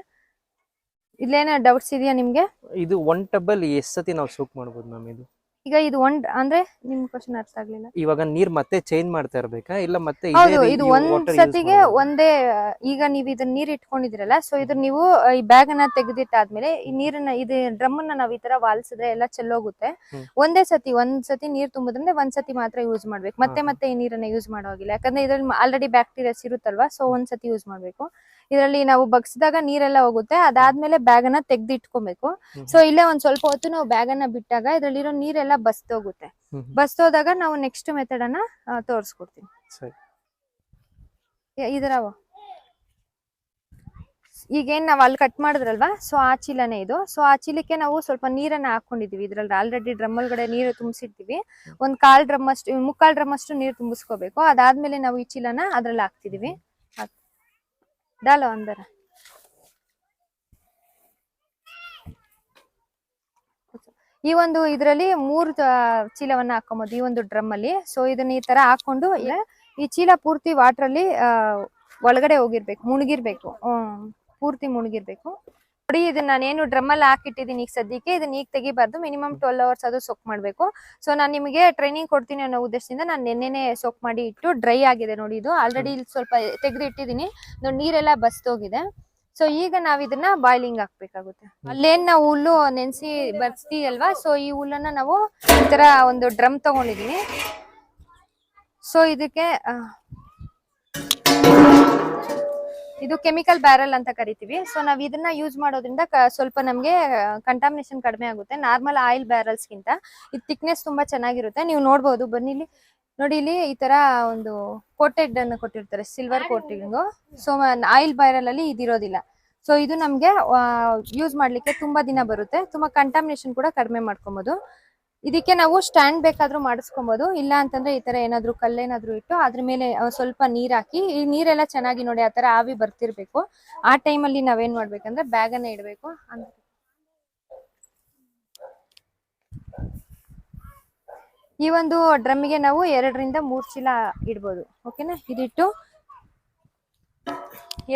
ಇಲ್ಲೇನ ಡೌಟ್ಸ್ ಇದೆಯಾ ನಿಮ್ಗೆ? ಇದು ಒನ್ ಟಬಲ್ ಎಷ್ಟ್ ಸತಿ ನಾವು ಸೂಕ್ ಮಾಡ್ಬೋದು ಮ್ಯಾಮ್ ಇದು. ಈಗ ಇದು ಒಂದ್ ಅಂದ್ರೆ ನಿಮ್ ಕ್ವಶನ್ ಅರ್ಥ ಆಗ್ಲಿಲ್ಲ. ಇವಾಗ ನೀರ್ ಮತ್ತೆ ಚೇಂಜ್ ಮಾಡ್ತಾ ಇರ್ಬೇಕಾ? ಇಲ್ಲ ಮತ್ತೆ ಇದೇ ಹೌದು ರೀತಿ ಇದು water ಒಂದ್ use ಸತಿಗೆ? ಒಂದೇ ಆ, ಈಗ ನೀವ್ ಇದನ್ನ ನೀರ್ ಇಟ್ಕೊಂಡಿದಿರಲ್ಲ ಸೊ ಇದ್ರ ನೀವು ಆ, ಈ ಬ್ಯಾಗ್ ಅನ್ನ ತೆಗೆದಿಟ್ಟಾದ್ಮೇಲೆ ಈ ನೀರನ್ನ ಇದು ಡ್ರಮ್ ಅನ್ನ ನಾವ್ ಈ ತರ ವಾಲ್ಸಿದ್ರೆ ಎಲ್ಲ ಚೆಲ್ಲೋಗುತ್ತೆ ಹ್ಮ್. ಒಂದೇ ಸತಿ ಒಂದ್ ಸತಿ ನೀರ್ ತುಂಬಿದ್ರೆ ಒಂದ್ ಸತಿ ಮಾತ್ರ ಯೂಸ್ ಮಾಡ್ಬೇಕು. ಮತ್ತೆ ಹಾ. ಮತ್ತೆ ಈ ನೀರನ್ನ ಯೂಸ್ ಮಾಡೋ ಹಾಗಿಲ್ಲ ಯಾಕಂದ್ರೆ ಇದ್ರಲ್ಲಿ ಆಲ್ರೆಡಿ ಬ್ಯಾಕ್ಟೀರಿಯಾಸ್ ಇರುತ್ತಲ್ವಾ ಸೊ ಒಂದ್ ಸತಿ ಯೂಸ್ ಮಾಡ್ಬೇಕು. ಇದರಲ್ಲಿ ನಾವು ಬಗ್ಸಿದಾಗ ನೀರೆಲ್ಲ ಹೋಗುತ್ತೆ. ಅದಾದ್ಮೇಲೆ ಬ್ಯಾಗ್ ಅನ್ನ ತೆಗ್ದು ಇಟ್ಕೊಬೇಕು ಸೊ ಇಲ್ಲೇ ಒಂದ್ ಸ್ವಲ್ಪ ಹೊತ್ತು ನಾವು ಬ್ಯಾಗ್ ಅನ್ನ ಬಿಟ್ಟಾಗ ಇದ್ರಲ್ಲಿರೋ ನೀರೆಲ್ಲ ಬಸ್ತೋಗುತ್ತೆ. ಬಸ್ತೋದಾಗ ನಾವು ನೆಕ್ಸ್ಟ್ ಮೆಥಡ್ ಅನ್ನ ತೋರಿಸ್ಕೊಡ್ತೀನಿ. ಇದರವ ಈಗೇನ್ ನಾವ್ ಅಲ್ಲಿ ಕಟ್ ಮಾಡಿದ್ರಲ್ವಾ? ಸೊ ಆ ಚೀಲನೇ ಇದು. ಸೊ ಆ ಚೀಲಕ್ಕೆ ನಾವು ಸ್ವಲ್ಪ ನೀರನ್ನ ಹಾಕೊಂಡಿದೀವಿ. ಇದ್ರಲ್ಲಿ ಆಲ್ರೆಡಿ ಡ್ರಮ್ ಒಳಗಡೆ ನೀರು ತುಂಬಿಸಿರ್ತೀವಿ. ಒಂದ್ ಕಾಲ್ ಡ್ರಮ್ ಅಷ್ಟು ಮುಕ್ಕಾಲ್ ಡ್ರಮ್ ಅಷ್ಟು ನೀರು ತುಂಬಿಸ್ಕೋಬೇಕು. ಅದಾದ್ಮೇಲೆ ನಾವು ಈ ಚೀಲನ ಅದ್ರಲ್ಲಿ ಹಾಕ್ತಿದೀವಿ. ಡಾಲೋ ಅಂದರ ಈ ಒಂದು ಇದರಲ್ಲಿ ಮೂರು ಚೀಲವನ್ನ ಹಾಕೊಂಬೋದು ಈ ಒಂದು ಡ್ರಮ್ ಅಲ್ಲಿ. ಸೊ ಇದನ್ನ ಈ ತರ ಹಾಕೊಂಡು ಈ ಚೀಲ ಪೂರ್ತಿ ವಾಟರ್ ಅಲ್ಲಿ ಒಳಗಡೆ ಹೋಗಿರ್ಬೇಕು, ಮುಳುಗಿರ್ಬೇಕು. ಪೂರ್ತಿ ಮುಳುಗಿರ್ಬೇಕು. ನೋಡಿ ಇದನ್ನ ನಾನೇನು ಡ್ರಮ್ ಅಲ್ಲಿ ಹಾಕಿಟ್ಟಿದ್ದೀನಿ ಈಗ ಸದ್ಯಕ್ಕೆ. ಇದನ್ನ ಈಗ ತೆಗಿಬಾರ್ದು. ಮಿನಿಮಮ್ ಟ್ವೆಲ್ ಅವರ್ಸ್ ಅದು ಸೋಕ್ ಮಾಡಬೇಕು. ಸೊ ನಾನು ನಿಮಗೆ ಟ್ರೈನಿಂಗ್ ಕೊಡ್ತೀನಿ ಅನ್ನೋ ಉದ್ದೇಶದಿಂದ ನಾನು ನಿನ್ನೆನೆ ಸೋಕ್ ಮಾಡಿ ಇಟ್ಟು ಡ್ರೈ ಆಗಿದೆ ನೋಡಿ ಇದು. ಆಲ್ರೆಡಿ ಇಲ್ಲಿ ಸ್ವಲ್ಪ ತೆಗೆದು ಇಟ್ಟಿದ್ದೀನಿ ನೋಡಿ, ನೀರೆಲ್ಲ ಬಸ್ತೋಗಿದೆ ಸೊ ಈಗ ನಾವ್ ಇದನ್ನ ಬಾಯ್ಲಿಂಗ್ ಹಾಕ್ಬೇಕಾಗುತ್ತೆ. ಅಲ್ಲೇನ್ ನಾವು ಹುಲ್ಲು ನೆನ್ಸಿ ಅಲ್ವಾ ಸೊ ಈ ಹುಲ್ಲನ್ನ ನಾವು ಈ ತರ ಒಂದು ಡ್ರಮ್ ತಗೊಂಡಿದೀನಿ. ಸೊ ಇದಕ್ಕೆ ಇದು ಕೆಮಿಕಲ್ ಬ್ಯಾರಲ್ ಅಂತ ಕರಿತೀವಿ. ಸೊ ನಾವ್ ಇದನ್ನ ಯೂಸ್ ಮಾಡೋದ್ರಿಂದ ಸ್ವಲ್ಪ ನಮ್ಗೆ ಕಂಟಾಮಿನೇಷನ್ ಕಡಿಮೆ ಆಗುತ್ತೆ. ನಾರ್ಮಲ್ ಆಯಿಲ್ ಬ್ಯಾರಲ್ಸ್ಗಿಂತ ಇದು ಥಿಕ್ನೆಸ್ ತುಂಬಾ ಚೆನ್ನಾಗಿರುತ್ತೆ. ನೀವು ನೋಡ್ಬೋದು. ಬನ್ನಿ ಇಲ್ಲಿ. ನೋಡಿ ಇಲ್ಲಿ ಈ ತರ ಒಂದು ಕೋಟೆಡ್ ಅನ್ನು ಕೊಟ್ಟಿರ್ತಾರೆ. Silver coating so oil barrel ಅಲ್ಲಿ ಇದಿರೋದಿಲ್ಲ. ಸೊ ಇದು ನಮ್ಗೆ ಯೂಸ್ ಮಾಡ್ಲಿಕ್ಕೆ ತುಂಬಾ ದಿನ ಬರುತ್ತೆ. ತುಂಬಾ ಕಂಟಾಮಿನೇಷನ್ ಕೂಡ ಕಡಿಮೆ ಮಾಡ್ಕೊಬಹುದು ಇದಕ್ಕೆ ನಾವು ಸ್ಟ್ಯಾಂಡ್ ಬೇಕಾದ್ರೂ ಮಾಡಿಸ್ಕೊಬಹುದು ಇಲ್ಲ ಅಂತಂದ್ರೆ ಈ ತರ ಏನಾದ್ರು ಕಲ್ಲೇನಾದ್ರೂ ಇಟ್ಟು ಅದ್ರ ಮೇಲೆ ಸ್ವಲ್ಪ ನೀರ್ ಹಾಕಿ, ಈ ನೀರೆಲ್ಲ ಚೆನ್ನಾಗಿ ನೋಡಿ ಆ ತರ ಆವಿ ಬರ್ತಿರ್ಬೇಕು. ಆ ಟೈಮಲ್ಲಿ ನಾವೇನ್ ಮಾಡ್ಬೇಕಂದ್ರೆ ಬ್ಯಾಗ್ ಅನ್ನ ಇಡ್ಬೇಕು ಈ ಒಂದು ಡ್ರಮ್ಮಿಗೆ ನಾವು ಎರಡರಿಂದ ಮೂರ್ ಚೀಲ ಇಡ್ಬೋದು. ಓಕೆನಾ? ಇದಿಟ್ಟು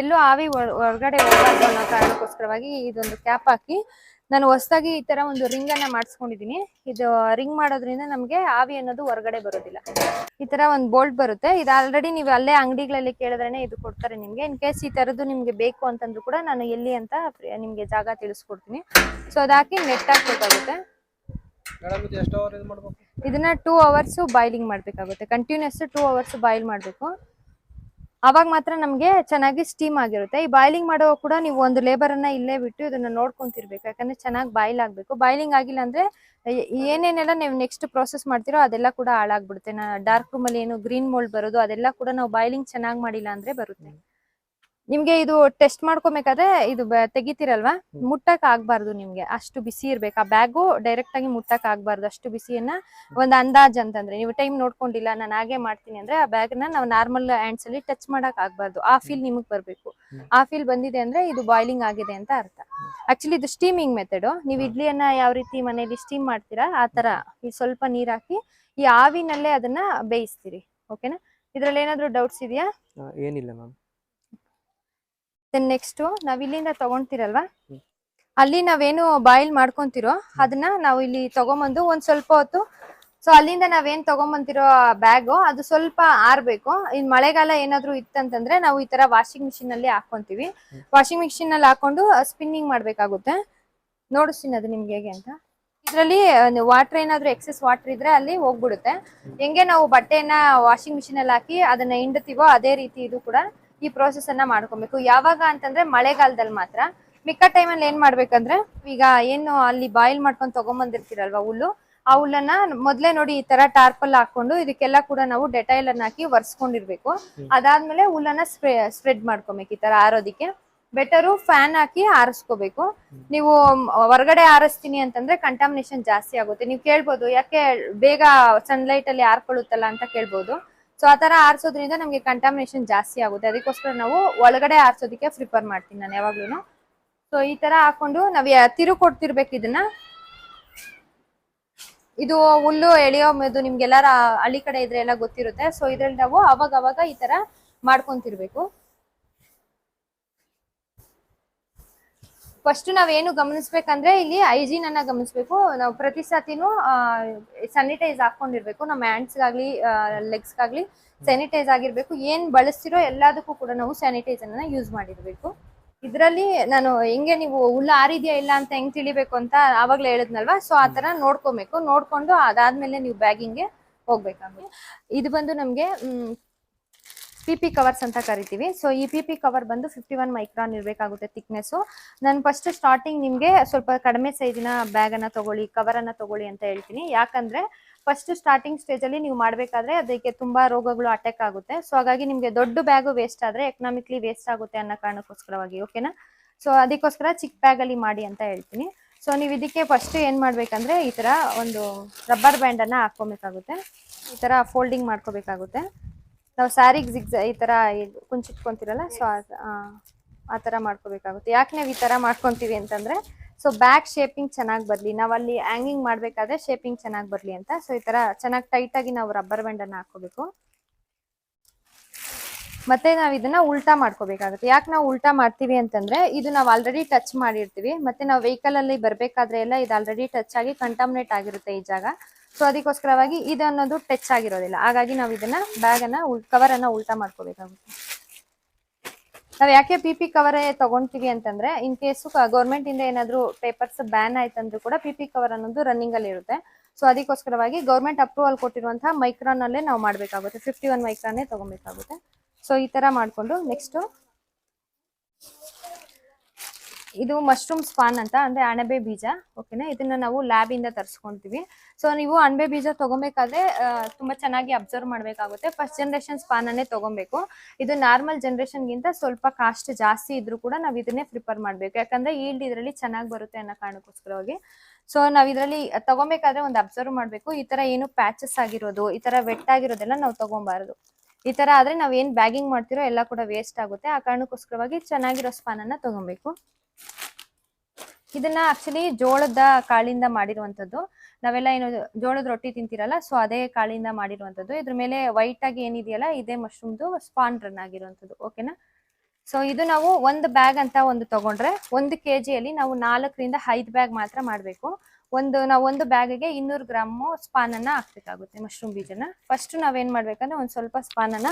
ಎಲ್ಲೂ ಆವಿ ಹೊರಗಡೆ ಹೋಗ್ಬಾರ್ದು ಅನ್ನೋ ಕಾರಣಕ್ಕೋಸ್ಕರವಾಗಿ ಇದೊಂದು ಕ್ಯಾಪ್ ಹಾಕಿ ನಾನು ಹೊಸದಾಗಿ ಈ ತರ ಒಂದು ರಿಂಗ್ ಅನ್ನ ಮಾಡಿಸ್ಕೊಂಡಿದೀನಿ. ಇದು ರಿಂಗ್ ಮಾಡೋದ್ರಿಂದ ನಮ್ಗೆ ಆವಿ ಅನ್ನೋದು ಹೊರಗಡೆ ಬರೋದಿಲ್ಲ. ಈ ತರ ಒಂದು ಬೋಲ್ಟ್ ಬರುತ್ತೆ. ಇದು ಆಲ್ರೆಡಿ ನೀವು ಅಲ್ಲೇ ಅಂಗಡಿಗಳಲ್ಲಿ ಕೇಳಿದ್ರೆ ಇದು ಕೊಡ್ತಾರೆ ನಿಮ್ಗೆ. ಇನ್ ಕೇಸ್ ಈ ತರದ್ದು ನಿಮ್ಗೆ ಬೇಕು ಅಂತಂದ್ರು ಕೂಡ ನಾನು ಎಲ್ಲಿ ಅಂತ ನಿಮ್ಗೆ ಜಾಗ ತಿಳಿಸ್ಕೊಡ್ತೀನಿ. ಸೊ ಅದಾಕಿ ನೆಟ್ ಹಾಕ್ಬೇಕಾಗುತ್ತೆ ಇದನ್ನ ಟೂ ಅವರ್ಸ್ ಬಾಯ್ಲಿಂಗ್ ಮಾಡ್ಬೇಕಾಗುತ್ತೆ. ಕಂಟಿನ್ಯೂಸ್ ಟೂ ಅವರ್ಸ್ ಬಾಯ್ಲ್ ಮಾಡ್ಬೇಕು. ಅವಾಗ ಮಾತ್ರ ನಮ್ಗೆ ಚೆನ್ನಾಗಿ ಸ್ಟೀಮ್ ಆಗಿರುತ್ತೆ. ಈ ಬಾಯ್ಲಿಂಗ್ ಮಾಡುವಾಗ ಕೂಡ ನೀವು ಒಂದು ಲೇಬರ್ ಅನ್ನ ಇಲ್ಲೇ ಬಿಟ್ಟು ಇದನ್ನ ನೋಡ್ಕೊಂತಿರ್ಬೇಕು. ಯಾಕಂದ್ರೆ ಚೆನ್ನಾಗಿ ಬಾಯ್ಲ್ ಆಗ್ಬೇಕು. ಬಾಯ್ಲಿಂಗ್ ಆಗಿಲ್ಲ ಅಂದ್ರೆ ಏನೇನೆಲ್ಲ ನೀವು ನೆಕ್ಸ್ಟ್ ಪ್ರೋಸೆಸ್ ಮಾಡ್ತಿರೋ ಅದೆಲ್ಲ ಕೂಡ ಹಾಳಾಗ್ಬಿಡುತ್ತೆ. ಡಾರ್ಕ್ ರೂಮ್ ಅಲ್ಲಿ ಏನು ಗ್ರೀನ್ ಮೋಲ್ಡ್ ಬರೋದು ಅದೆಲ್ಲ ಕೂಡ ನಾವು ಬಾಯ್ಲಿಂಗ್ ಚೆನ್ನಾಗಿ ಮಾಡಿಲ್ಲ ಅಂದ್ರೆ ಬರುತ್ತೆ. ನಿಮ್ಗೆ ಇದು ಟೆಸ್ಟ್ ಮಾಡ್ಕೊಬೇಕಾದ್ರೆ ಇದು ತೆಗಿತೀರಲ್ವಾ? ಮುಟ್ಟಕ್ ಆಗ್ಬಾರ್ದು ನಿಮ್ಗೆ. ಅಷ್ಟು ಬಿಸಿ ಇರ್ಬೇಕು. ಆ ಬ್ಯಾಗು ಡೈರೆಕ್ಟ್ ಆಗಿ ಮುಟ್ಟಕ್ ಆಗ್ಬಾರ್ದು. ಅಷ್ಟು ಬಿಸಿಯನ್ನ ಒಂದ್ ಅಂದಾಜ್ ಅಂತಂದ್ರೆ ನೀವು ಟೈಮ್ ನೋಡ್ಕೊಂಡಿಲ್ಲ ನಾನು ಹಾಗೆ ಮಾಡ್ತೀನಿ ಅಂದ್ರೆ ಆ ಬ್ಯಾಗ್ನ ನಾವು ನಾರ್ಮಲ್ ಹ್ಯಾಂಡ್ಸ್ ಅಲ್ಲಿ ಟಚ್ ಮಾಡಕ್ ಆಗ್ಬಾರ್ದು. ಆ ಫೀಲ್ ನಿಮಗ್ ಬರ್ಬೇಕು. ಆ ಫೀಲ್ ಬಂದಿದೆ ಅಂದ್ರೆ ಇದು ಬಾಯ್ಲಿಂಗ್ ಆಗಿದೆ ಅಂತ ಅರ್ಥ. ಆಕ್ಚುಲಿ ಇದು ಸ್ಟೀಮಿಂಗ್ ಮೆಥಡ್ ನೀವು ಇಡ್ಲಿಯನ್ನ ಯಾವ ರೀತಿ ಮನೇಲಿ ಸ್ಟೀಮ್ ಮಾಡ್ತೀರಾ ಆ ತರ ಈ ಸ್ವಲ್ಪ ನೀರ್ ಹಾಕಿ ಈ ಆವಿನಲ್ಲೇ ಅದನ್ನ ಬೇಯಿಸ್ತೀರಿ. ಓಕೆನಾ ಇದ್ರಲ್ಲಿ ಏನಾದ್ರು ಡೌಟ್ಸ್ ಇದೆಯಾ? ಏನಿಲ್ಲ ಮ್ಯಾಮ್ ದೆನ್ ನೆಕ್ಸ್ಟ್ ನಾವ್ ಇಲ್ಲಿಂದ ತಗೊಂತಿರಲ್ವಾ? ಅಲ್ಲಿ ನಾವೇನು ಬಾಯ್ಲ್ ಮಾಡ್ಕೊಂತಿರೋ ಅದನ್ನ ನಾವು ಇಲ್ಲಿ ತಗೊಂಬಂದು ಒಂದ್ ಸ್ವಲ್ಪ ಹೊತ್ತು ಸೊ ಅಲ್ಲಿಂದ ನಾವೇನ್ ತಗೊಂಬಂತಿರೋ ಬ್ಯಾಗು ಅದು ಸ್ವಲ್ಪ ಆರ್ಬೇಕು. ಇನ್ ಮಳೆಗಾಲ ಏನಾದ್ರು ಇತ್ತಂತಂದ್ರೆ ನಾವು ಈ ತರ ವಾಷಿಂಗ್ ಮಿಷಿನ್ ಅಲ್ಲಿ ಹಾಕೊಂತೀವಿ. ವಾಷಿಂಗ್ ಮಿಷಿನ್ ಅಲ್ಲಿ ಹಾಕೊಂಡು ಸ್ಪಿನ್ನಿಂಗ್ ಮಾಡ್ಬೇಕಾಗುತ್ತೆ. ನೋಡಿಸ್ತೀನಿ ಅದು ನಿಮ್ಗೆ ಹೇಗೆ ಅಂತ. ಇದ್ರಲ್ಲಿ ವಾಟರ್ ಏನಾದ್ರು ಎಕ್ಸೆಸ್ ವಾಟರ್ ಇದ್ರೆ ಅಲ್ಲಿ ಹೋಗ್ಬಿಡುತ್ತೆ. ಹೆಂಗೆ ನಾವು ಬಟ್ಟೆನ ವಾಷಿಂಗ್ ಮಿಷಿನ್ ಅಲ್ಲಿ ಹಾಕಿ ಅದನ್ನ ಹಿಂಡತಿವೋ ಅದೇ ರೀತಿ ಇದು ಕೂಡ ಈ ಪ್ರೋಸೆಸ್ ಅನ್ನ ಮಾಡ್ಕೊಬೇಕು. ಯಾವಾಗ ಅಂತಂದ್ರೆ ಮಳೆಗಾಲದಲ್ಲಿ ಮಾತ್ರ. ಮಿಕ್ಕ ಟೈಮಲ್ಲಿ ಏನ್ ಮಾಡ್ಬೇಕಂದ್ರೆ, ಈಗ ಏನು ಅಲ್ಲಿ ಬಾಯ್ಲ್ ಮಾಡ್ಕೊಂಡು ತಗೊಂಬಂದಿರ್ತೀರಲ್ವಾ ಹುಲ್ಲು, ಆ ಹುಲ್ಲನ್ನ ಮೊದ್ಲೇ ನೋಡಿ ಈ ತರ ಟಾರ್ಪಲ್ ಹಾಕೊಂಡು ಇದಕ್ಕೆಲ್ಲ ಕೂಡ ನಾವು ಡೆಟೈಲ್ ಅನ್ನ ಹಾಕಿ ಒರ್ಸ್ಕೊಂಡಿರ್ಬೇಕು. ಅದಾದ್ಮೇಲೆ ಹುಲ್ಲನ್ನ ಸ್ಪ್ರೆ ಸ್ಪ್ರೆಡ್ ಮಾಡ್ಕೊಬೇಕು ಈ ತರ ಆರೋದಿಕ್ಕೆ. ಬೆಟರು ಫ್ಯಾನ್ ಹಾಕಿ ಆರಿಸ್ಕೋಬೇಕು. ನೀವು ಹೊರಗಡೆ ಆರಿಸ್ತೀನಿ ಅಂತಂದ್ರೆ ಕಂಟಾಮಿನೇಷನ್ ಜಾಸ್ತಿ ಆಗುತ್ತೆ. ನೀವು ಕೇಳ್ಬೋದು, ಯಾಕೆ ಬೇಗ ಸನ್ಲೈಟ್ ಅಲ್ಲಿ ಆರ್ಕೊಳ್ಳುತ್ತಲ್ಲ ಅಂತ ಕೇಳ್ಬೋದು. ಸೊ ಆ ತರ ಆರಿಸೋದ್ರಿಂದ ನಮ್ಗೆ ಕಂಟಾಮಿನೇಷನ್ ಜಾಸ್ತಿ ಆಗುತ್ತೆ. ಅದಕ್ಕೋಸ್ಕರ ನಾವು ಒಳಗಡೆ ಆರಿಸೋದಕ್ಕೆ ಪ್ರಿಫರ್ ಮಾಡ್ತೀನಿ ನಾನು ಯಾವಾಗ್ಲೂ ಸೊ ಈ ತರ ಹಾಕೊಂಡು ನಾವು ತಿರು ಕೊಡ್ತಿರ್ಬೇಕು ಇದನ್ನ. ಇದು ಹುಲ್ಲು ಎಳೆಯೋದು ನಿಮ್ಗೆಲ್ಲಾರ ಹಳ್ಳಿ ಕಡೆ ಇದ್ರೆ ಎಲ್ಲ ಗೊತ್ತಿರುತ್ತೆ. ಸೊ ಇದ್ರಲ್ಲಿ ನಾವು ಅವಾಗ ಅವಾಗ ಈ ತರ ಮಾಡ್ಕೊಂತಿರ್ಬೇಕು. ಫಸ್ಟ್ ನಾವೇನು ಗಮನಿಸ್ಬೇಕಂದ್ರೆ ಇಲ್ಲಿ ಹೈಜೀನ್ ಅನ್ನ ಗಮನಿಸ್ಬೇಕು. ನಾವು ಪ್ರತಿ ಸತಿನೂ ಸ್ಯಾನಿಟೈಸ್ ಹಾಕೊಂಡಿರ್ಬೇಕು. ನಮ್ಮ ಹ್ಯಾಂಡ್ಸ್ಗಾಗ್ಲಿ ಲೆಗ್ಸ್ಗಾಗ್ಲಿ ಸ್ಯಾನಿಟೈಸ್ ಆಗಿರ್ಬೇಕು. ಏನ್ ಬಳಸ್ತಿರೋ ಎಲ್ಲದಕ್ಕೂ ಕೂಡ ನಾವು ಸ್ಯಾನಿಟೈಸ್ ಅನ್ನ ಯೂಸ್ ಮಾಡಿರ್ಬೇಕು. ಇದರಲ್ಲಿ ನಾನು ಹೆಂಗೆ ನೀವು ಹುಲ್ಲು ಆರಿದ್ಯಾ ಇಲ್ಲ ಅಂತ ಹೆಂಗ್ ತಿಳಿಬೇಕು ಅಂತ ಆವಾಗ್ಲೇ ಹೇಳಿದ್ನಲ್ವಾ? ಸೊ ಆ ತರ ನೋಡ್ಕೊಬೇಕು. ನೋಡ್ಕೊಂಡು ಅದಾದ್ಮೇಲೆ ನೀವು ಬ್ಯಾಗಿಂಗ್ಗೆ ಹೋಗ್ಬೇಕಾಗುತ್ತೆ. ಇದು ಬಂದು ನಮ್ಗೆ ಪಿ ಪಿ ಕವರ್ಸ್ ಅಂತ ಕರಿತೀವಿ. ಸೊ ಈ ಪಿ ಪಿ ಕವರ್ ಬಂದು ಫಿಫ್ಟಿ ಒನ್ ಮೈಕ್ರಾನ್ ಇರಬೇಕಾಗುತ್ತೆ ಥಿಕ್ನೆಸ್ಸು ನಾನು ಫಸ್ಟ್ ಸ್ಟಾರ್ಟಿಂಗ್ ನಿಮಗೆ ಸ್ವಲ್ಪ ಕಡಿಮೆ ಸೈಜಿನ ಬ್ಯಾಗನ್ನು ತಗೊಳ್ಳಿ ಕವರ್ ಅನ್ನ ತಗೊಳ್ಳಿ ಅಂತ ಹೇಳ್ತೀನಿ. ಯಾಕಂದ್ರೆ ಫಸ್ಟ್ ಸ್ಟಾರ್ಟಿಂಗ್ ಸ್ಟೇಜ್ ಅಲ್ಲಿ ನೀವು ಮಾಡಬೇಕಾದ್ರೆ ಅದಕ್ಕೆ ತುಂಬಾ ರೋಗಗಳು ಅಟ್ಯಾಕ್ ಆಗುತ್ತೆ. ಸೊ ಹಾಗಾಗಿ ನಿಮಗೆ ದೊಡ್ಡ ಬ್ಯಾಗು ವೇಸ್ಟ್ ಆದ್ರೆ ಎಕನಾಮಿಕ್ಲಿ ವೇಸ್ಟ್ ಆಗುತ್ತೆ ಅನ್ನೋ ಕಾರಣಕ್ಕೋಸ್ಕರವಾಗಿ ಓಕೆನಾ ಸೊ ಅದಕ್ಕೋಸ್ಕರ ಚಿಕ್ಕ ಬ್ಯಾಗಲ್ಲಿ ಮಾಡಿ ಅಂತ ಹೇಳ್ತೀನಿ. ಸೊ ನೀವು ಇದಕ್ಕೆ ಫಸ್ಟ್ ಏನು ಮಾಡಬೇಕಂದ್ರೆ ಈ ತರ ಒಂದು ರಬ್ಬರ್ ಬ್ಯಾಂಡ್ ಅನ್ನ ಹಾಕೊಬೇಕಾಗುತ್ತೆ ಈ ತರ ಫೋಲ್ಡಿಂಗ್ ಮಾಡ್ಕೋಬೇಕಾಗುತ್ತೆ. ನಾವು ಸ್ಯಾರಿಗೆ ಜಿಗ್ ಈ ಇದು ಕುಂಚಿಟ್ಕೊಂತೀರಲ್ಲ ಸೊ ಆ ತರ ಮಾಡ್ಕೋಬೇಕಾಗುತ್ತೆ. ಯಾಕೆ ನಾವು ಈ ತರ ಮಾಡ್ಕೊಂತೀವಿ ಅಂತಂದ್ರೆ ಸೊ ಬ್ಯಾಕ್ ಶೇಪಿಂಗ್ ಚೆನ್ನಾಗಿ ಬರ್ಲಿ. ನಾವು ಅಲ್ಲಿ ಹ್ಯಾಂಗಿಂಗ್ ಮಾಡ್ಬೇಕಾದ್ರೆ ಶೇಪಿಂಗ್ ಚೆನ್ನಾಗಿ ಬರ್ಲಿ ಅಂತ. ಸೊ ಈ ತರ ಚೆನ್ನಾಗಿ ಟೈಟ್ ಆಗಿ ನಾವು ರಬ್ಬರ್ ಬ್ಯಾಂಡ್ ಅನ್ನ ಹಾಕೋಬೇಕು ಮತ್ತೆ ನಾವ್ ಇದನ್ನ ಉಲ್ಟಾ ಮಾಡ್ಕೋಬೇಕಾಗುತ್ತೆ. ಯಾಕೆ ನಾವು ಉಲ್ಟಾ ಮಾಡ್ತೀವಿ ಅಂತಂದ್ರೆ, ಇದು ನಾವು ಆಲ್ರೆಡಿ ಟಚ್ ಮಾಡಿರ್ತೀವಿ. ಮತ್ತೆ ನಾವು ವೆಹಿಕಲ್ ಅಲ್ಲಿ ಬರ್ಬೇಕಾದ್ರೆ ಎಲ್ಲ ಇದು ಆಲ್ರೆಡಿ ಟಚ್ ಆಗಿ ಕಂಟಾಮಿನೇಟ್ ಆಗಿರುತ್ತೆ ಈ ಜಾಗ. ಸೊ ಅದಕ್ಕೋಸ್ಕರವಾಗಿ ಇದು ಅನ್ನೋದು ಟಚ್ ಆಗಿರೋದಿಲ್ಲ. ಹಾಗಾಗಿ ನಾವು ಇದನ್ನ ಬ್ಯಾಗ್ ಅನ್ನ ಕವರ್ ಅನ್ನ ಉಲ್ಟಾ ಮಾಡ್ಕೋಬೇಕಾಗುತ್ತೆ. ನಾವ್ ಯಾಕೆ ಪಿ ಪಿ ಕವರ್ ತಗೊಂತೀವಿ ಅಂತಂದ್ರೆ ಇನ್ ಕೇಸು ಗೌರ್ಮೆಂಟ್ ಇಂದ ಏನಾದ್ರು ಪೇಪರ್ಸ್ ಬ್ಯಾನ್ ಆಯ್ತಂದ್ರೂ ಕೂಡ ಪಿ ಪಿ ಕವರ್ ಅನ್ನೋದು ರನ್ನಿಂಗ್ ಅಲ್ಲಿ ಇರುತ್ತೆ. ಸೊ ಅದಕ್ಕೋಸ್ಕರವಾಗಿ ಗೌರ್ಮೆಂಟ್ ಅಪ್ರೂವಲ್ ಕೊಟ್ಟಿರುವಂತಹ ಮೈಕ್ರಾನ್ ಅಲ್ಲೇ ನಾವು ಮಾಡ್ಬೇಕಾಗುತ್ತೆ. ಫಿಫ್ಟಿ ಒನ್ ಮೈಕ್ರಾನೇ ತಗೊಬೇಕಾಗುತ್ತೆ. ಸೊ ಈ ತರ ಮಾಡ್ಕೊಂಡು ನೆಕ್ಸ್ಟ್ ಇದು ಮಶ್ರೂಮ್ ಸ್ಪಾನ್ ಅಂತ, ಅಂದ್ರೆ ಅಣಬೆ ಬೀಜ ಓಕೆನಾ ಇದನ್ನ ನಾವು ಲ್ಯಾಬ್ ಇಂದ ತರ್ಸ್ಕೊಂತೀವಿ. ಸೊ ನೀವು ಅಣಬೆ ಬೀಜ ತಗೊಬೇಕಾದ್ರೆ ತುಂಬಾ ಚೆನ್ನಾಗಿ ಅಬ್ಸರ್ವ್ ಮಾಡ್ಬೇಕಾಗುತ್ತೆ. ಫಸ್ಟ್ ಜನರೇಷನ್ ಸ್ಪಾನ್ ಅನ್ನೇ ತಗೊಬೇಕು. ಇದು ನಾರ್ಮಲ್ ಜನರೇಷನ್ ಗಿಂತ ಸ್ವಲ್ಪ ಕಾಸ್ಟ್ ಜಾಸ್ತಿ ಇದ್ರೂ ಕೂಡ ನಾವ್ ಇದನ್ನೇ ಪ್ರಿಪೇರ್ ಮಾಡ್ಬೇಕು. ಯಾಕಂದ್ರೆ ಈಲ್ಡ್ ಇದರಲ್ಲಿ ಚೆನ್ನಾಗಿ ಬರುತ್ತೆ ಅನ್ನೋ ಕಾರಣಕ್ಕೋಸ್ಕರವಾಗಿ ಸೊ ನಾವ್ ಇದರಲ್ಲಿ ತಗೊಬೇಕಾದ್ರೆ ಒಂದು ಅಬ್ಸರ್ವ್ ಮಾಡ್ಬೇಕು. ಈ ತರ ಏನು ಪ್ಯಾಚಸ್ ಆಗಿರೋದು, ಈ ತರ ವೆಟ್ ಆಗಿರೋದೆಲ್ಲ ನಾವು ತಗೊಬಾರದು. ಈ ತರ ಆದ್ರೆ ನಾವ್ ಏನ್ ಬ್ಯಾಗಿಂಗ್ ಮಾಡ್ತಿರೋ ಎಲ್ಲ ಕೂಡ ವೇಸ್ಟ್ ಆಗುತ್ತೆ. ಆ ಕಾರಣಕ್ಕೋಸ್ಕರವಾಗಿ ಚೆನ್ನಾಗಿರೋ ಸ್ಪಾನ್ ಅನ್ನ ತಗೊಬೇಕು. ಇದನ್ನ ಆಕ್ಚುಲಿ ಜೋಳದ ಕಾಳಿಂದ ಮಾಡಿರುವಂತದ್ದು ನಾವೆಲ್ಲ ಏನು ಜೋಳದ ರೊಟ್ಟಿ ತಿಂತಿರಲ್ಲ ಸೊ ಅದೇ ಕಾಳಿಂದ ಮಾಡಿರುವಂತದ್ದು ಇದ್ರ ಮೇಲೆ ವೈಟ್ ಆಗಿ ಏನಿದೆಯಲ್ಲ, ಇದೇ ಮಶ್ರೂಮ್ದು ಸ್ಪಾನ್ ರನ್ ಆಗಿರುವಂತದ್ದು ಓಕೆನಾ ಸೊ ಇದು ನಾವು ಒಂದು ಬ್ಯಾಗ್ ಅಂತ ಒಂದು ತಗೊಂಡ್ರೆ, ಒಂದು ಕೆ ಜಿಯಲ್ಲಿ ನಾವು ನಾಲ್ಕರಿಂದ ಐದು ಬ್ಯಾಗ್ ಮಾತ್ರ ಮಾಡಬೇಕು. ಒಂದು, ನಾವು ಒಂದು ಬ್ಯಾಗಿಗೆ ಇನ್ನೂರು ಗ್ರಾಮು ಸ್ಪಾನ್ ಅನ್ನ ಹಾಕ್ಬೇಕಾಗುತ್ತೆ ಮಶ್ರೂಮ್ ಬೀಜನ. ಫಸ್ಟ್ ನಾವೇನ್ ಮಾಡ್ಬೇಕಂದ್ರೆ, ಒಂದು ಸ್ವಲ್ಪ ಸ್ಪಾನ್ ಅನ್ನ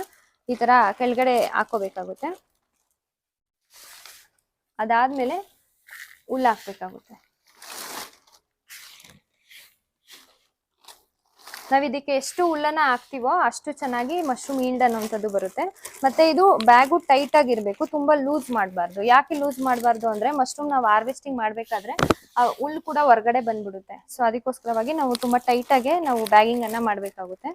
ಈ ತರ ಕೆಳಗಡೆ ಹಾಕೋಬೇಕಾಗುತ್ತೆ. ಅದಾದ್ಮೇಲೆ ಹುಲ್ಲು ಹಾಕ್ಬೇಕಾಗುತ್ತೆ. ನಾವ್ ಇದಕ್ಕೆ ಎಷ್ಟು ಉಲ್ಲನ ಹಾಕ್ತಿವೋ ಅಷ್ಟು ಚೆನ್ನಾಗಿ ಮಶ್ರೂಮ್ ಈಲ್ಡ್ ಅನ್ನೋಂಥದ್ದು ಬರುತ್ತೆ. ಮತ್ತೆ ಇದು ಬ್ಯಾಗು ಟೈಟ್ ಆಗಿರ್ಬೇಕು ತುಂಬಾ ಲೂಸ್ ಮಾಡಬಾರ್ದು. ಯಾಕೆ ಲೂಸ್ ಮಾಡಬಾರ್ದು ಅಂದ್ರೆ ಮಶ್ರೂಮ್ ನಾವು ಹಾರ್ವೆಸ್ಟಿಂಗ್ ಮಾಡ್ಬೇಕಾದ್ರೆ ಆ ಹುಲ್ಲು ಕೂಡ ಹೊರಗಡೆ ಬಂದ್ಬಿಡುತ್ತೆ. ಸೊ ಅದಕ್ಕೋಸ್ಕರವಾಗಿ ನಾವು ತುಂಬಾ ಟೈಟ್ ಆಗಿ ನಾವು ಬ್ಯಾಗಿಂಗ್ ಅನ್ನ ಮಾಡ್ಬೇಕಾಗುತ್ತೆ.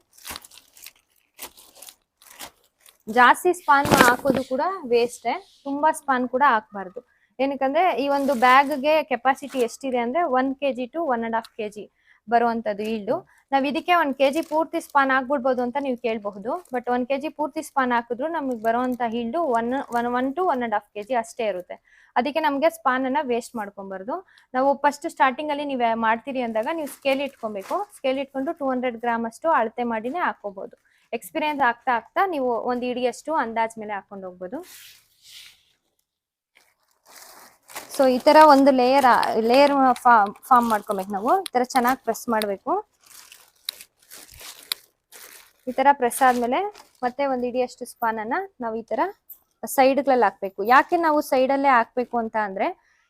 ಜಾಸ್ತಿ ಸ್ಪಾನ್ ಹಾಕೋದು ಕೂಡ ವೇಸ್ಟೇ ತುಂಬಾ ಸ್ಪಾನ್ ಕೂಡ ಹಾಕ್ಬಾರ್ದು. ಏನಕ್ಕಂದ್ರೆ ಈ ಒಂದು ಬ್ಯಾಗ್ಗೆ ಕೆಪಾಸಿಟಿ ಎಷ್ಟಿದೆ ಅಂದ್ರೆ one K G to one and half K G ಬರುವಂತದ್ದು ಈಲ್ಡು ನಾವ್ ಇದಕ್ಕೆ ಒಂದ್ ಕೆಜಿ ಪೂರ್ತಿ ಸ್ಪಾನ್ ಆಗ್ಬಿಡ್ಬೋದು ಅಂತ ನೀವು ಕೇಳಬಹುದು. ಬಟ್ ಒಂದ್ ಕೆಜಿ ಪೂರ್ತಿ ಸ್ಪಾನ್ ಹಾಕಿದ್ರು ನಮಗೆ ಬರುವಂತ yield one one one to one and half KG ಅಷ್ಟೇ ಇರುತ್ತೆ. ಅದಕ್ಕೆ ನಮಗೆ ಸ್ಪಾನ್ ಅನ್ನ ವೇಸ್ಟ್ ಮಾಡ್ಕೊಬಾರ್ದು. ನಾವು ಫಸ್ಟ್ ಸ್ಟಾರ್ಟಿಂಗ್ ಅಲ್ಲಿ ನೀವು ಮಾಡ್ತೀರಿ ಅಂದಾಗ ನೀವು ಸ್ಕೇಲ್ ಇಟ್ಕೊಬೇಕು. ಸ್ಕೇಲ್ ಇಟ್ಕೊಂಡು ಟೂ ಹಂಡ್ರೆಡ್ ಗ್ರಾಮ್ ಅಷ್ಟು ಅಳತೆ ಮಾಡಿನೇ ಹಾಕೋಬಹುದು ಎಕ್ಸ್ಪೀರಿಯನ್ಸ್ ಆಗ್ತಾ ಆಗ್ತಾ ನೀವು ಒಂದ್ ಇಡಿಯಷ್ಟು ಅಂದಾಜ್ ಮೇಲೆ ಹಾಕೊಂಡು ಹೋಗ್ಬೋದು. ಸೊ ಈ ತರ ಒಂದು ಲೇಯರ್ ಲೇಯರ್ ಫಾರ್ಮ್ ಮಾಡ್ಕೊಬೇಕು ನಾವು. ಈ ತರ ಚೆನ್ನಾಗಿ ಪ್ರೆಸ್ ಮಾಡಬೇಕು. ಈ ತರ ಪ್ರೆಸ್ ಆದ್ಮೇಲೆ ಮತ್ತೆ ಒಂದು ಇಡಿಯಷ್ಟು ಸ್ಪಾನ್ ಅನ್ನ ನಾವು ಈ ತರ ಸೈಡ್ಗಳಲ್ಲಿ ಹಾಕ್ಬೇಕು. ಯಾಕೆ ನಾವು ಸೈಡಲ್ಲೇ ಹಾಕ್ಬೇಕು ಅಂತ ಅಂದ್ರೆ,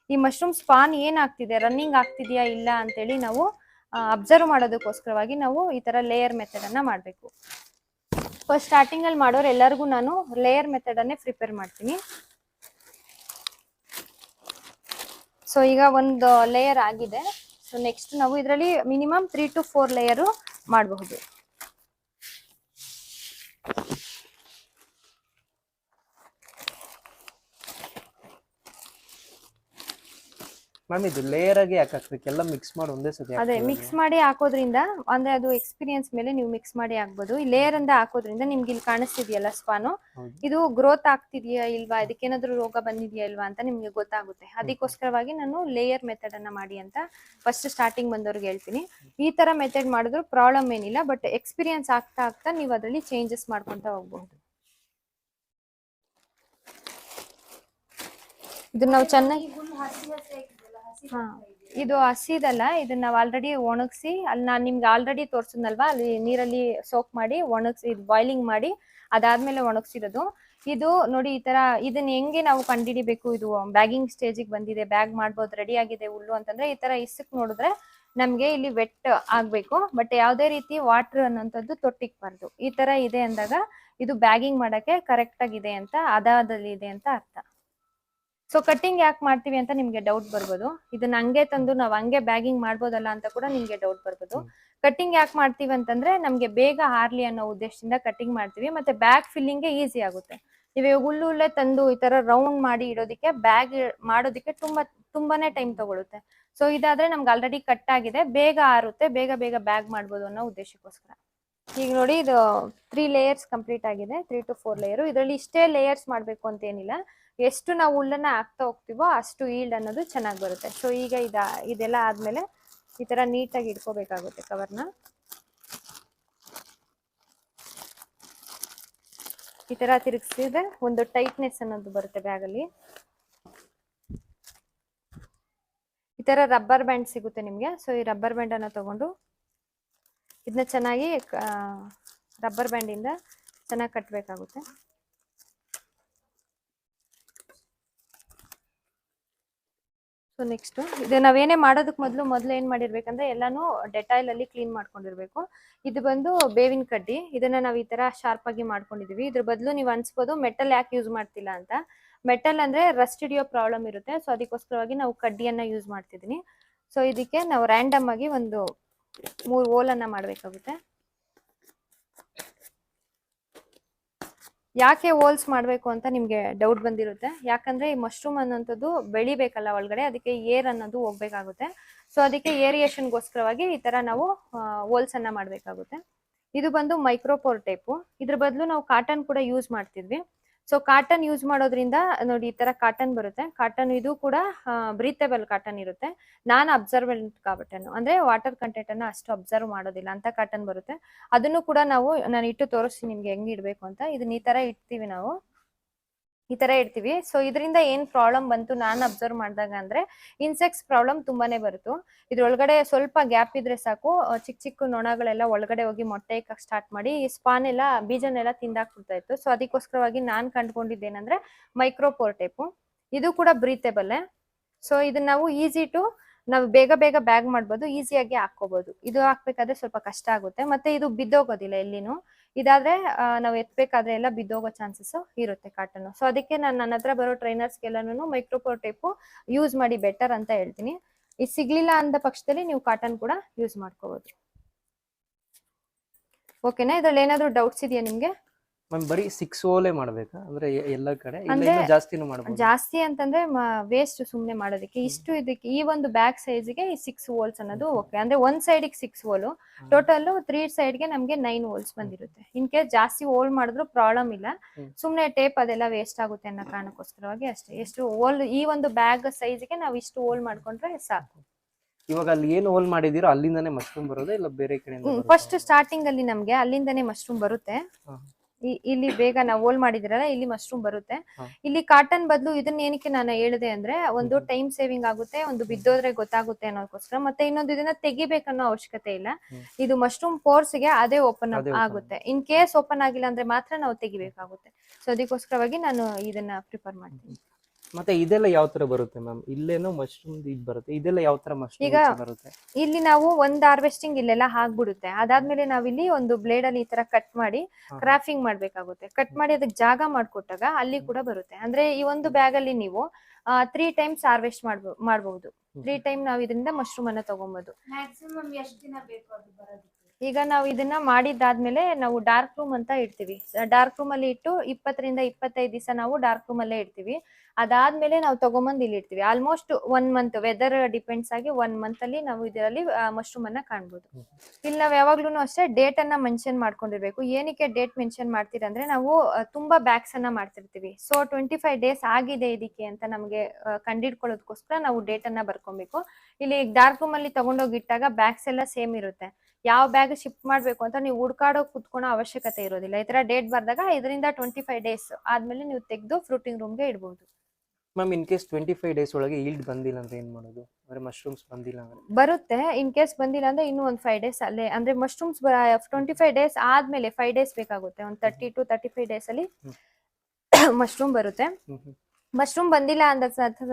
ಈ ಮಶ್ರೂಮ್ ಸ್ಪಾನ್ ಏನ್ ಆಗ್ತಿದೆ? ರನ್ನಿಂಗ್ ಆಗ್ತಿದೆಯಾ ಇಲ್ಲ ಅಂತೇಳಿ ನಾವು ಅಬ್ಸರ್ವ್ ಮಾಡೋದಕ್ಕೋಸ್ಕರವಾಗಿ ನಾವು ಈ ತರ ಲೇಯರ್ ಮೆಥಡ್ ಅನ್ನ ಮಾಡ್ಬೇಕು. ಫಸ್ಟ್ ಸ್ಟಾರ್ಟಿಂಗ್ ಅಲ್ಲಿ ಮಾಡೋರು ಎಲ್ಲರಿಗೂ ನಾನು ಲೇಯರ್ ಮೆಥಡ್ ಅನ್ನೇ ಪ್ರಿಪೇರ್ ಮಾಡ್ತೀನಿ. ಸೊ ಈಗ ಒಂದು ಲೇಯರ್ ಆಗಿದೆ. ಸೊ ನೆಕ್ಸ್ಟ್ ನಾವು ಇದರಲ್ಲಿ minimum three to four layer ಮಾಡಬಹುದು. ಮ್ಯಾಮ್ ಇದು ಲೇಯರ್ ಆಗಿ ಯಾಕೆ ಹಾಕ್ಬೇಕು? ಎಲ್ಲ ಮಿಕ್ಸ್ ಮಾಡಿ ಒಂದೇ ಸತಿ ಅದೇ ಮಿಕ್ಸ್ ಮಾಡಿ ಹಾಕೋದ್ರಿಂದ ಅಂದ್ರೆ ಅದು ಎಕ್ಸ್ಪೀರಿಯನ್ಸ್ ಮೇಲೆ ನೀವು ಮಿಕ್ಸ್ ಮಾಡಿ ಹಾಕ್ಬೋದು. ಈ ಲೇಯರ್ ಅಂತ ಹಾಕೋದ್ರಿಂದ ನಿಮ್ಗೆ ಇಲ್ಲಿ ಕಾಣಿಸ್ತಿದೆಯಲ್ಲ ಸ್ಪಾನು. ಇದು ಗ್ರೋತ್ ಆಗ್ತಿದೆಯಾ ಇಲ್ವಾ? ಇದಕ್ಕೇನಾದ್ರೂ ರೋಗ ಬಂದಿದೆಯಾ ಇಲ್ವಾ ಅಂತ ನಿಮ್ಗೆ ಗೊತ್ತಾಗುತ್ತೆ. ಅದಕ್ಕೋಸ್ಕರವಾಗಿ ನಾನು ಲೇಯರ್ ಮೆಥಡ್ ಅನ್ನ ಮಾಡಿ ಅಂತ ಫಸ್ಟ್ ಸ್ಟಾರ್ಟಿಂಗ್ ಬಂದವ್ರಿಗೆ ಹೇಳ್ತೀನಿ. ಈ ತರ ಮೆಥಡ್ ಮಾಡಿದ್ರು ಪ್ರಾಬ್ಲಮ್ ಏನಿಲ್ಲ ಬಟ್ ಎಕ್ಸ್ಪೀರಿಯನ್ಸ್ ಆಗ್ತಾ ಆಗ್ತಾ ನೀವು ಅದರಲ್ಲಿ ಚೇಂಜಸ್ ಮಾಡ್ಕೊಂತ ಹೋಗ್ಬಹುದು ಇದನ್ನ ನಾವು ಚೆನ್ನಾಗಿ ಹಾ, ಇದು ಹಸಿದಲ್ಲ, ಇದನ್ನ ನಾವು ಆಲ್ರೆಡಿ ಒಣಗಿಸಿ ಅಲ್ಲಿ ನಾನು ನಿಮ್ಗೆ ಆಲ್ರೆಡಿ ತೋರ್ಸಿದ್ನಲ್ವಾ, ಅಲ್ಲಿ ನೀರಲ್ಲಿ ಸೋಕ್ ಮಾಡಿ, ಒಣಗಿಸಿ ಬಾಯ್ಲಿಂಗ್ ಮಾಡಿ, ಅದಾದ್ಮೇಲೆ ಒಣಗಿಸಿರೋದು. ಇದು ನೋಡಿ ಈ ತರ ಇದನ್ನ ಹೆಂಗೆ ನಾವು ಕಂಡಿಡಿಬೇಕು? ಇದು ಬ್ಯಾಗಿಂಗ್ ಸ್ಟೇಜಿಗೆ ಬಂದಿದೆ ಬ್ಯಾಗ್ ಮಾಡ್ಬೋದು ರೆಡಿ ಆಗಿದೆ, ಹುಲ್ಲು ಅಂತಂದ್ರೆ ಈ ತರ ಇಸಕ್ ನೋಡಿದ್ರೆ ನಮ್ಗೆ ಇಲ್ಲಿ ವೆಟ್ ಆಗ್ಬೇಕು. ಬಟ್ ಯಾವುದೇ ರೀತಿ ವಾಟರ್ ಅನ್ನೋಂಥದ್ದು ತೊಟ್ಟಿಕ್ಬಾರ್ದು ಈ ತರ ಇದೆ ಅಂದಾಗ ಇದು ಬ್ಯಾಗಿಂಗ್ ಮಾಡಕ್ಕೆ ಕರೆಕ್ಟ್ ಆಗಿದೆ ಅಂತ, ಅದಾದಲ್ಲಿ ಇದೆ ಅಂತ ಅರ್ಥ. ಸೊ ಕಟ್ಟಿಂಗ್ ಯಾಕೆ ಮಾಡ್ತೀವಿ ಅಂತ ನಿಮ್ಗೆ ಡೌಟ್ ಬರ್ಬೋದು. ಇದನ್ನ ಹಂಗೆ ತಂದು ನಾವ್ ಹಂಗೆ ಬ್ಯಾಗಿಂಗ್ ಮಾಡ್ಬೋದಲ್ಲ ಅಂತ ಕೂಡ ನಿಮ್ಗೆ ಡೌಟ್ ಬರ್ಬೋದು. ಕಟ್ಟಿಂಗ್ ಯಾಕೆ ಮಾಡ್ತೀವಿ ಅಂತಂದ್ರೆ ನಮ್ಗೆ ಬೇಗ ಹಾರ್ಲಿ ಅನ್ನೋ ಉದ್ದೇಶದಿಂದ ಕಟ್ಟಿಂಗ್ ಮಾಡ್ತೀವಿ. ಮತ್ತೆ ಬ್ಯಾಗ್ ಫಿಲ್ಲಿಂಗ್ಗೆ ಈಸಿ ಆಗುತ್ತೆ. ಇವಾಗ ಹುಲ್ಲು ಹುಲ್ಲೆ ತಂದು ಈ ತರ ರೌಂಡ್ ಮಾಡಿ ಇಡೋದಕ್ಕೆ ಬ್ಯಾಗ್ ಮಾಡೋದಕ್ಕೆ ತುಂಬಾ ತುಂಬಾನೇ ಟೈಮ್ ತಗೊಳುತ್ತೆ. ಸೊ ಇದಾದ್ರೆ ನಮ್ಗೆ ಆಲ್ರೆಡಿ ಕಟ್ ಆಗಿದೆ. ಬೇಗ ಆರುತ್ತೆ. ಬೇಗ ಬೇಗ ಬ್ಯಾಗ್ ಮಾಡ್ಬೋದು ಅನ್ನೋ ಉದ್ದೇಶಕ್ಕೋಸ್ಕರ. ಈಗ ನೋಡಿ ಇದು ತ್ರೀ ಲೇಯರ್ಸ್ ಕಂಪ್ಲೀಟ್ ಆಗಿದೆ. ತ್ರೀ ಟು ಫೋರ್ ಲೇಯರ್ ಇದರಲ್ಲಿ ಇಷ್ಟೇ ಲೇಯರ್ಸ್ ಮಾಡ್ಬೇಕು ಅಂತ ಏನಿಲ್ಲ. ಎಷ್ಟು ನಾವು ಹುಲ್ಲನ್ನ ಹಾಕ್ತಾ ಹೋಗ್ತೀವೋ ಅಷ್ಟು ಈಲ್ಡ್ ಅನ್ನೋದು ಚೆನ್ನಾಗಿ ಬರುತ್ತೆ. ಸೊ ಈಗ ಇದ, ಇದೆಲ್ಲ ಆದ್ಮೇಲೆ ಈ ತರ ನೀಟಾಗಿ ಇಟ್ಕೋಬೇಕಾಗುತ್ತೆ ಕವರ್ನ ಈ ತರ ತಿರುಗಿಸಿದ್ರೆ ಒಂದು ಟೈಟ್ನೆಸ್ ಅನ್ನೋದು ಬರುತ್ತೆ ಬ್ಯಾಗಲ್ಲಿ ಈ ತರ ರಬ್ಬರ್ ಬ್ಯಾಂಡ್ ಸಿಗುತ್ತೆ ನಿಮ್ಗೆ. ಸೊ ಈ ರಬ್ಬರ್ ಬ್ಯಾಂಡ್ ಅನ್ನ ತಗೊಂಡು ಇದನ್ನ ಚೆನ್ನಾಗಿ ರಬ್ಬರ್ ಬ್ಯಾಂಡ್ ಇಂದ ಚೆನ್ನಾಗಿ ಕಟ್ಟಬೇಕಾಗುತ್ತೆ ಸೊ ನೆಕ್ಸ್ಟ್ ಇದು. ನಾವೇನೇ ಮಾಡೋದಕ್ಕೆ ಮೊದಲು ಮೊದಲು ಏನು ಮಾಡಿರ್ಬೇಕಂದ್ರೆ ಎಲ್ಲಾನು ಡೆಟಾಯ್ಲ್ ಅಲ್ಲಿ ಕ್ಲೀನ್ ಮಾಡ್ಕೊಂಡಿರ್ಬೇಕು. ಇದು ಬಂದು ಬೇವಿನ ಕಡ್ಡಿ. ಇದನ್ನ ನಾವು ಈ ತರ ಶಾರ್ಪ್ ಆಗಿ ಮಾಡ್ಕೊಂಡಿದೀವಿ. ಇದ್ರ ಬದಲು ನೀವು ಅನ್ಸ್ಬೋದು ಮೆಟಲ್ ಯಾಕೆ ಯೂಸ್ ಮಾಡ್ತಿಲ್ಲ ಅಂತ. ಮೆಟಲ್ ಅಂದ್ರೆ ರಸ್ಟ್ ಹಿಡಿಯೋ ಪ್ರಾಬ್ಲಮ್ ಇರುತ್ತೆ. ಸೊ ಅದಕ್ಕೋಸ್ಕರವಾಗಿ ನಾವು ಕಡ್ಡಿಯನ್ನ ಯೂಸ್ ಮಾಡ್ತಿದೀನಿ. ಸೊ ಇದಕ್ಕೆ ನಾವು ರ್ಯಾಂಡಮ್ ಆಗಿ ಒಂದು ಮೂರು ಓಲನ್ನ ಮಾಡಬೇಕಾಗುತ್ತೆ. ಯಾಕೆ ಹೋಲ್ಸ್ ಮಾಡಬೇಕು ಅಂತ ನಿಮಗೆ ಡೌಟ್ ಬಂದಿರುತ್ತೆ? ಯಾಕಂದ್ರೆ ಈ ಮಶ್ರೂಮ್ ಅನ್ನೋಂಥದ್ದು ಬೆಳಿಬೇಕಲ್ಲ ಒಳಗಡೆ, ಅದಕ್ಕೆ ಏರ್ ಅನ್ನೋದು ಹೋಗ್ಬೇಕಾಗುತ್ತೆ. ಸೊ ಅದಕ್ಕೆ ಏರಿಯೇಷನ್ಗೋಸ್ಕರವಾಗಿ ಈ ತರ ನಾವು ಹೋಲ್ಸ್ ಅನ್ನ ಮಾಡಬೇಕಾಗುತ್ತೆ. ಇದು ಬಂದು ಮೈಕ್ರೋಪೋರ್ ಟೈಪು ಇದ್ರ ಬದಲು ನಾವು ಕಾಟನ್ ಕೂಡ ಯೂಸ್ ಮಾಡ್ತಿದ್ವಿ. ಸೊ ಕಾಟನ್ ಯೂಸ್ ಮಾಡೋದ್ರಿಂದ, ನೋಡಿ ಈ ತರ ಕಾಟನ್ ಬರುತ್ತೆ. ಕಾಟನ್ ಇದು ಕೂಡ ಬ್ರೀತೇಬಲ್ ಕಾಟನ್ ಇರುತ್ತೆ. ನಾನ್ ಅಬ್ಸರ್ವೆಂಟ್ ಕಾಟನ್ ಅಂದ್ರೆ ವಾಟರ್ ಕಂಟೆಂಟ್ ಅನ್ನ ಅಷ್ಟು ಅಬ್ಸರ್ವ್ ಮಾಡೋದಿಲ್ಲ. ಅಂತ ಕಾಟನ್ ಬರುತ್ತೆ. ಅದನ್ನು ಕೂಡ ನಾವು ನಾನು ಇಟ್ಟು ತೋರಿಸ್ತೀನಿ ನಿಮ್ಗೆ ಹೆಂಗ್ ಇಡ್ಬೇಕು ಅಂತ. ಇದನ್ನ ಈ ತರ ಇಡ್ತೀವಿ ನಾವು. ಈ ತರ ಇಡ್ತೀವಿ. ಸೊ ಇದರಿಂದ ಏನ್ ಪ್ರಾಬ್ಲಮ್ ಬಂತು ನಾನು ಅಬ್ಸರ್ವ್ ಮಾಡಿದಾಗ ಅಂದ್ರೆ ಇನ್ಸೆಕ್ಟ್ಸ್ ಪ್ರಾಬ್ಲಮ್ ತುಂಬಾನೇ ಬರುತ್ತು. ಇದ್ರೊಳಗಡೆ ಸ್ವಲ್ಪ ಗ್ಯಾಪ್ ಇದ್ರೆ ಸಾಕು. ಚಿಕ್ಕ ಚಿಕ್ಕ ನೊಣಗಳೆಲ್ಲ ಒಳಗಡೆ ಹೋಗಿ ಮೊಟ್ಟೆ ಇಕ್ಕ ಸ್ಟಾರ್ಟ್ ಮಾಡಿ, ಈ ಸ್ಪಾನ್ ಎಲ್ಲ, ಬೀಜನೆಲ್ಲ ತಿಂದಾಕ್ಬಿಡ್ತಾ ಇತ್ತು. ಸೊ ಅದಕ್ಕೋಸ್ಕರವಾಗಿ ನಾನ್ ಕಂಡ್ಕೊಂಡಿದ್ದೇನಂದ್ರೆ ಮೈಕ್ರೋಪೋರ್ ಟೈಪು ಇದು ಕೂಡ ಬ್ರೀತೇಬಲ್ ಸೊ ಇದನ್ನ ನಾವು ಈಸಿ ಟು ನಾವು ಬೇಗ ಬೇಗ ಬ್ಯಾಗ್ ಮಾಡ್ಬೋದು ಈಸಿಯಾಗಿ ಹಾಕೋಬಹುದು ಇದು ಹಾಕ್ಬೇಕಾದ್ರೆ ಸ್ವಲ್ಪ ಕಷ್ಟ ಆಗುತ್ತೆ. ಮತ್ತೆ ಇದು ಬಿದ್ದೋಗೋದಿಲ್ಲ ಎಲ್ಲಿನೂ. ಇದಾದ್ರೆ ನಾವು ಎತ್ಬೇಕಾದ್ರೆ ಎಲ್ಲ ಬಿದ್ದೋಗೋ ಚಾನ್ಸಸ್ ಇರುತ್ತೆ ಕಾಟನ್ ಸೊ ಅದಕ್ಕೆ ನಾನು ನನ್ನ ಹತ್ರ ಬರೋ ಟ್ರೈನರ್ಸ್ಗೆಲ್ಲನೂ ಮೈಕ್ರೋಪೋರ್ ಟೈಪ್ ಯೂಸ್ ಮಾಡಿ ಬೆಟರ್ ಅಂತ ಹೇಳ್ತೀನಿ. ಇದು ಸಿಗ್ಲಿಲ್ಲ ಅಂದ ಪಕ್ಷದಲ್ಲಿ ನೀವು ಕಾಟನ್ ಕೂಡ ಯೂಸ್ ಮಾಡ್ಕೋಬಹುದು ಓಕೆನಾ? ಇದ್ರಲ್ಲಿ ಏನಾದ್ರು ಡೌಟ್ಸ್ ಇದೆಯಾ ನಿಮ್ಗೆ? ಮ್ಯಾಮ್ ಬರೀ ಸಿಕ್ಸ್ ಓಲೆ ಮಾಡ್ಬೇಕಾ? ಅಂದ್ರೆ ಎ- ಎಲ್ಲ ಕಡೆ? ಇಲ್ಲ ಅಂದ್ರೆ ಇನ್ನೂ ಜಾಸ್ತಿನೂ ಮಾಡ್ಬೋದು? ಜಾಸ್ತಿ ಅಂತಂದ್ರೆ ವೇಸ್ಟ್ ಸುಮ್ನೆ ಮಾಡೋದಕ್ಕೆ. ಇಷ್ಟು ಇದಕ್ಕೆ ಈ ಒಂದು ಬ್ಯಾಕ್ ಸೈಜ್ಗೆ ಸಿಕ್ಸ್ ವೋಲ್ಸ್ ಅನ್ನೋದು ಓಕೆ ಅಂದ್ರೆ ಒಂದ್ side six hole total three ಸೈಡ್ಗೆ ನಮ್ಗೆ ನೈನ್ ವೋಲ್ಸ್ ಬಂದಿರುತ್ತೆ. ಇನ್ ಕೇಸ್ ಜಾಸ್ತಿ ಹೋಲ್ ಮಾಡಿದ್ರು ಪ್ರಾಬ್ಲಮ್ ಇಲ್ಲ. ಹ್ಮ್. ಸುಮ್ನೆ ಟೇಪ್ ಅದೆಲ್ಲ ವೇಸ್ಟ್ ಆಗುತ್ತೆ ಅನ್ನೋ ಕಾರಣಕ್ಕೋಸ್ಕರವಾಗಿ ಅಷ್ಟೇ. ಎಷ್ಟು ಹೋಲ್ ಈ ಒಂದು ಬ್ಯಾಗ್ ಸೈಜ್ಗೆ ನಾವು ಇಷ್ಟು ಹೋಲ್ ಮಾಡ್ಕೊಂಡ್ರೆ ಸಾಕು. ಇವಾಗ ಅಲ್ಲಿ ಏನು ಹೋಲ್ ಮಾಡಿದಿರೋ ಅಲ್ಲಿಂದಾನೇ ಮಶ್ರೂಮ್ ಬರೋದೇ ಇಲ್ಲ ಬೇರೆ ಕಡೆಯಿಂದ ಫಸ್ಟ್ ಸ್ಟಾರ್ಟಿಂಗ್ ಅಲ್ಲಿ ನಮ್ಗೆ ಅಲ್ಲಿಂದನೇ ಮಶ್ರೂಮ್ ಬರುತ್ತೆ. ಹಾ. ಇಲ್ಲಿ ಬೇಗ ನಾವು ಹೋಲ್ ಮಾಡಿದಿರಲ್ಲ ಇಲ್ಲಿ ಮಶ್ರೂಮ್ ಬರುತ್ತೆ. ಇಲ್ಲಿ ಕಾಟನ್ ಬದಲು ಇದನ್ನ ಏನಕ್ಕೆ ನಾನು ಹೇಳಿದೆ ಅಂದ್ರೆ ಒಂದು ಟೈಮ್ ಸೇವಿಂಗ್ ಆಗುತ್ತೆ ಒಂದು ಬಿದ್ದೋದ್ರೆ ಗೊತ್ತಾಗುತ್ತೆ ಅನ್ನೋದಕ್ಕೋಸ್ಕರ ಮತ್ತೆ ಇನ್ನೊಂದು ಇದನ್ನ ತೆಗಿಬೇಕನ್ನೋ ಅವಶ್ಯಕತೆ ಇಲ್ಲ. ಇದು ಮಶ್ರೂಮ್ ಪೋರ್ಸ್ಗೆ ಅದೇ ಓಪನ್ ಆಗುತ್ತೆ. ಇನ್ ಕೇಸ್ ಓಪನ್ ಆಗಿಲ್ಲ ಅಂದ್ರೆ ಮಾತ್ರ ನಾವು ತೆಗಿಬೇಕಾಗುತ್ತೆ. ಸೊ ಅದಕ್ಕೋಸ್ಕರವಾಗಿ ನಾನು ಇದನ್ನ ಪ್ರಿಫರ್ ಮಾಡ್ತೀನಿ. ಮತ್ತೆ ಇದೆಲ್ಲ ಯಾವ ತರ ಬರುತ್ತೆ ಮ್ಯಾಮ್ ಇಲ್ಲೇನೋ ಮಶ್ರೂಮ್ ಇದು ಬರುತ್ತೆ. ಇದೆಲ್ಲ ಯಾವ ತರ ಮಶ್ರೂಮ್ ಈಗ- ಬರುತ್ತೆ? ಇಲ್ಲಿ ನಾವು ಒಂದ್ ಹಾರ್ವೆಸ್ಟಿಂಗ್ ಇಲ್ಲೆಲ್ಲ ಆಗ್ಬಿಡುತ್ತೆ. ಅದಾದ್ಮೇಲೆ ನಾವಿಲ್ಲಿ ಒಂದು ಬ್ಲೇಡ್ ಅಲ್ಲಿ ಈ ತರ ಕಟ್ ಮಾಡಿ. ಕ್ರಾಫಿಂಗ್ ಮಾಡ್ಬೇಕಾಗುತ್ತೆ. ಕಟ್ ಮಾಡಿ ಅದಕ್ಕೆ ಜಾಗ ಮಾಡ್ಕೊಟ್ಟಾಗ ಅಲ್ಲಿ ಕೂಡ ಬರುತ್ತೆ. ಅಂದ್ರೆ ಈ ಒಂದು ಬ್ಯಾಗ್ ಅಲ್ಲಿ ನೀವು ತ್ರೀ ಟೈಮ್ಸ್ ಹಾರ್ವೆಸ್ಟ್ ಮಾಡ್ಬೋ ಮಾಡ್ಬಹುದು. ತ್ರೀ ಟೈಮ್ ನಾವು ಇದರಿಂದ ಮಶ್ರೂಮ್ ಅನ್ನ ತಗೊಬಹುದು ಮ್ಯಾಕ್ಸಿಮಮ್ ಎಷ್ಟು ದಿನ ಬೇಕು ಅದು ಬರೋದಕ್ಕೆ? ಈಗ ನಾವು ಇದನ್ನ ಮಾಡಿದ್ದಾದ್ಮೇಲೆ ನಾವು ಡಾರ್ಕ್ ರೂಮ್ ಅಂತ ಇಡ್ತೀವಿ. ಡಾರ್ಕ್ ರೂಮ್ ಅಲ್ಲಿ ಇಟ್ಟು ಇಪ್ಪತ್ತರಿಂದ ಇಪ್ಪತ್ತೈದು ದಿವಸ ನಾವು ಡಾರ್ಕ್ ರೂಮ್ ಅಲ್ಲೇ ಇಡ್ತೀವಿ. ಅದಾದ್ಮೇಲೆ ನಾವು ತಗೊಂಬಂದು ಇಲ್ಲಿ ಇಡ್ತೀವಿ. Almost one month weather depends ಆಗಿ ಒನ್ ಮಂತ್ ಅಲ್ಲಿ ನಾವು ಇದರಲ್ಲಿ ಮಶ್ರೂಮ್ ಅನ್ನ ಕಾಣ್ಬೋದು. ಇಲ್ಲಿ ನಾವ್ ಯಾವಾಗ್ಲೂ ಅಷ್ಟೇ ಡೇಟ್ ಅನ್ನ ಮೆನ್ಷನ್ ಮಾಡ್ಕೊಂಡಿರ್ಬೇಕು. ಏನಕ್ಕೆ ಡೇಟ್ ಮೆನ್ಷನ್ ಮಾಡ್ತೀರಾ ಅಂದ್ರೆ ನಾವು ತುಂಬಾ ಬ್ಯಾಗ್ಸ್ ಅನ್ನ ಮಾಡ್ತಿರ್ತೀವಿ. ಸೊ ಟ್ವೆಂಟಿ ಫೈವ್ ಡೇಸ್ ಆಗಿದೆ ಇದಕ್ಕೆ ಅಂತ ನಮಗೆ ಕಂಡಿಡ್ಕೊಳ್ಳೋದಕ್ಕೋಸ್ಕರ ನಾವು ಡೇಟ್ ಅನ್ನ ಬರ್ಕೊಬೇಕು. ಇಲ್ಲಿ ಡಾರ್ಕ್ ರೂಮ್ ಅಲ್ಲಿ ತಗೊಂಡೋಗಿ ಇಟ್ಟಾಗ ಬ್ಯಾಗ್ಸ್ ಎಲ್ಲ ಸೇಮ್ ಇರುತ್ತೆ. ಯಾವ ಬ್ಯಾಗ್ ಶಿಫ್ಟ್ ಮಾಡ್ಬೇಕು ಅಂತ ನೀವು ಹುಡ್ಕಾಡೋ ಕುತ್ಕೊಳೋ ಅವಶ್ಯಕತೆ ಇರೋದಿಲ್ಲ. ಈ ತರ ಡೇಟ್ ಬರ್ದಾಗ ಇದರಿಂದ ಟ್ವೆಂಟಿ ಫೈವ್ ಡೇಸ್ ಆದ್ಮೇಲೆ ನೀವು ತೆಗೆದು ಫ್ರೂಟಿಂಗ್ ರೂಮ್ಗೆ ಇಡ್ಬೋದು. Ma'am in case twenty five days ಒಳಗೆ ಈಲ್ಡ್ ಬಂದಿಲ್ಲ ಅಂದ್ರೆ ಏನ್ ಮಾಡೋದು? ಅಂದ್ರೆ ಮಶ್ರೂಮ್ಸ್ ಬಂದಿಲ್ಲ ಅಂದ್ರೆ? ಬರುತ್ತೆ ಇನ್ ಕೇಸ್ ಬಂದಿಲ್ಲ ಅಂದ್ರೆ ಇನ್ನೂ ಒಂದು ಫೈವ್ ಡೇಸ್ ಅಲ್ಲೇ ಅಂದ್ರೆ ಮಶ್ರೂಮ್ಸ್ ಟ್ವೆಂಟಿ ಫೈವ್ ಡೇಸ್ ಆದ್ಮೇಲೆ ಫೈವ್ ಡೇಸ್ ಬೇಕಾಗುತ್ತೆ ಒಂದು thirty to thirty five days ಅಲ್ಲಿ ಮಶ್ರೂಮ್ ಬರುತ್ತೆ. ಮಶ್ರೂಮ್ ಬಂದಿಲ್ಲ ಅಂದ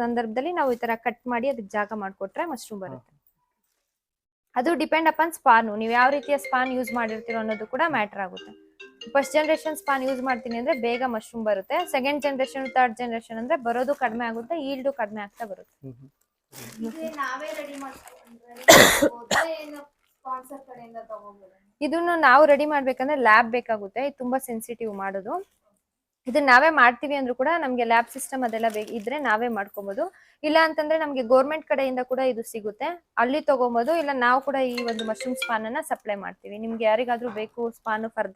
ಸಂದರ್ಭದಲ್ಲಿ ನಾವು ಈ ತರ ಕಟ್ ಮಾಡಿ ಅದಕ್ಕೆ ಜಾಗ ಮಾಡ್ಕೊಟ್ರೆ ಮಶ್ರೂಮ್ ಬರುತ್ತೆ. ಅದು ಡಿಪೆಂಡ್ ಅಪಾನ್ ಸ್ಪಾನು ನೀವು ಯಾವ ರೀತಿಯ ಸ್ಪಾನ್ ಯೂಸ್ ಮಾಡಿರ್ತೀರೋ ಅನ್ನೋದು ಕೂಡ ಮ್ಯಾಟರ್ ಆಗುತ್ತೆ. ಫಸ್ಟ್ ಜನರೇಷನ್ ಸ್ಪಾನ್ ಯೂಸ್ ಮಾಡ್ತೀನಿ ಅಂದ್ರೆ ಬೇಗ ಮಶ್ರೂಮ್ ಬರುತ್ತೆ. ಸೆಕೆಂಡ್ ಜನರೇಷನ್ ಥರ್ಡ್ ಜನರೇಷನ್ ಅಂದ್ರೆ ಬರೋದು ಕಡಿಮೆ ಆಗುತ್ತೆ ಈಲ್ಡು ಕಡಿಮೆ ಆಗ್ತಾ ಬರುತ್ತೆ. ಇದನ್ನು ನಾವು ರೆಡಿ ಮಾಡ್ಬೇಕಂದ್ರೆ ಲ್ಯಾಬ್ ಬೇಕಾಗುತ್ತೆ ಇದು ತುಂಬಾ ಸೆನ್ಸಿಟಿವ್ ಮಾಡೋದು. ಇದನ್ನ ನಾವೇ ಮಾಡ್ತೀವಿ ಅಂದ್ರೂ ಕೂಡ ನಮ್ಗೆ ಲ್ಯಾಬ್ ಸಿಸ್ಟಮ್ ಅದೆಲ್ಲ ಇದ್ರೆ ನಾವೇ ಮಾಡ್ಕೊಬಹುದು ಇಲ್ಲ ಅಂತಂದ್ರೆ ನಮ್ಗೆ ಗೌರ್ಮೆಂಟ್ ಕಡೆಯಿಂದ ಕೂಡ ಇದು ಸಿಗುತ್ತೆ. ಅಲ್ಲಿ ತಗೊಬೋದು ಇಲ್ಲ ನಾವು ಕೂಡ ಈ ಒಂದು ಮಶ್ರೂಮ್ ಸ್ಪಾನ್ ಅನ್ನ ಸಪ್ಲೈ ಮಾಡ್ತೀವಿ. ನಿಮ್ಗೆ ಯಾರಿಗಾದ್ರೂ ಬೇಕು ಸ್ಪಾನ್ ಫರ್ದರ್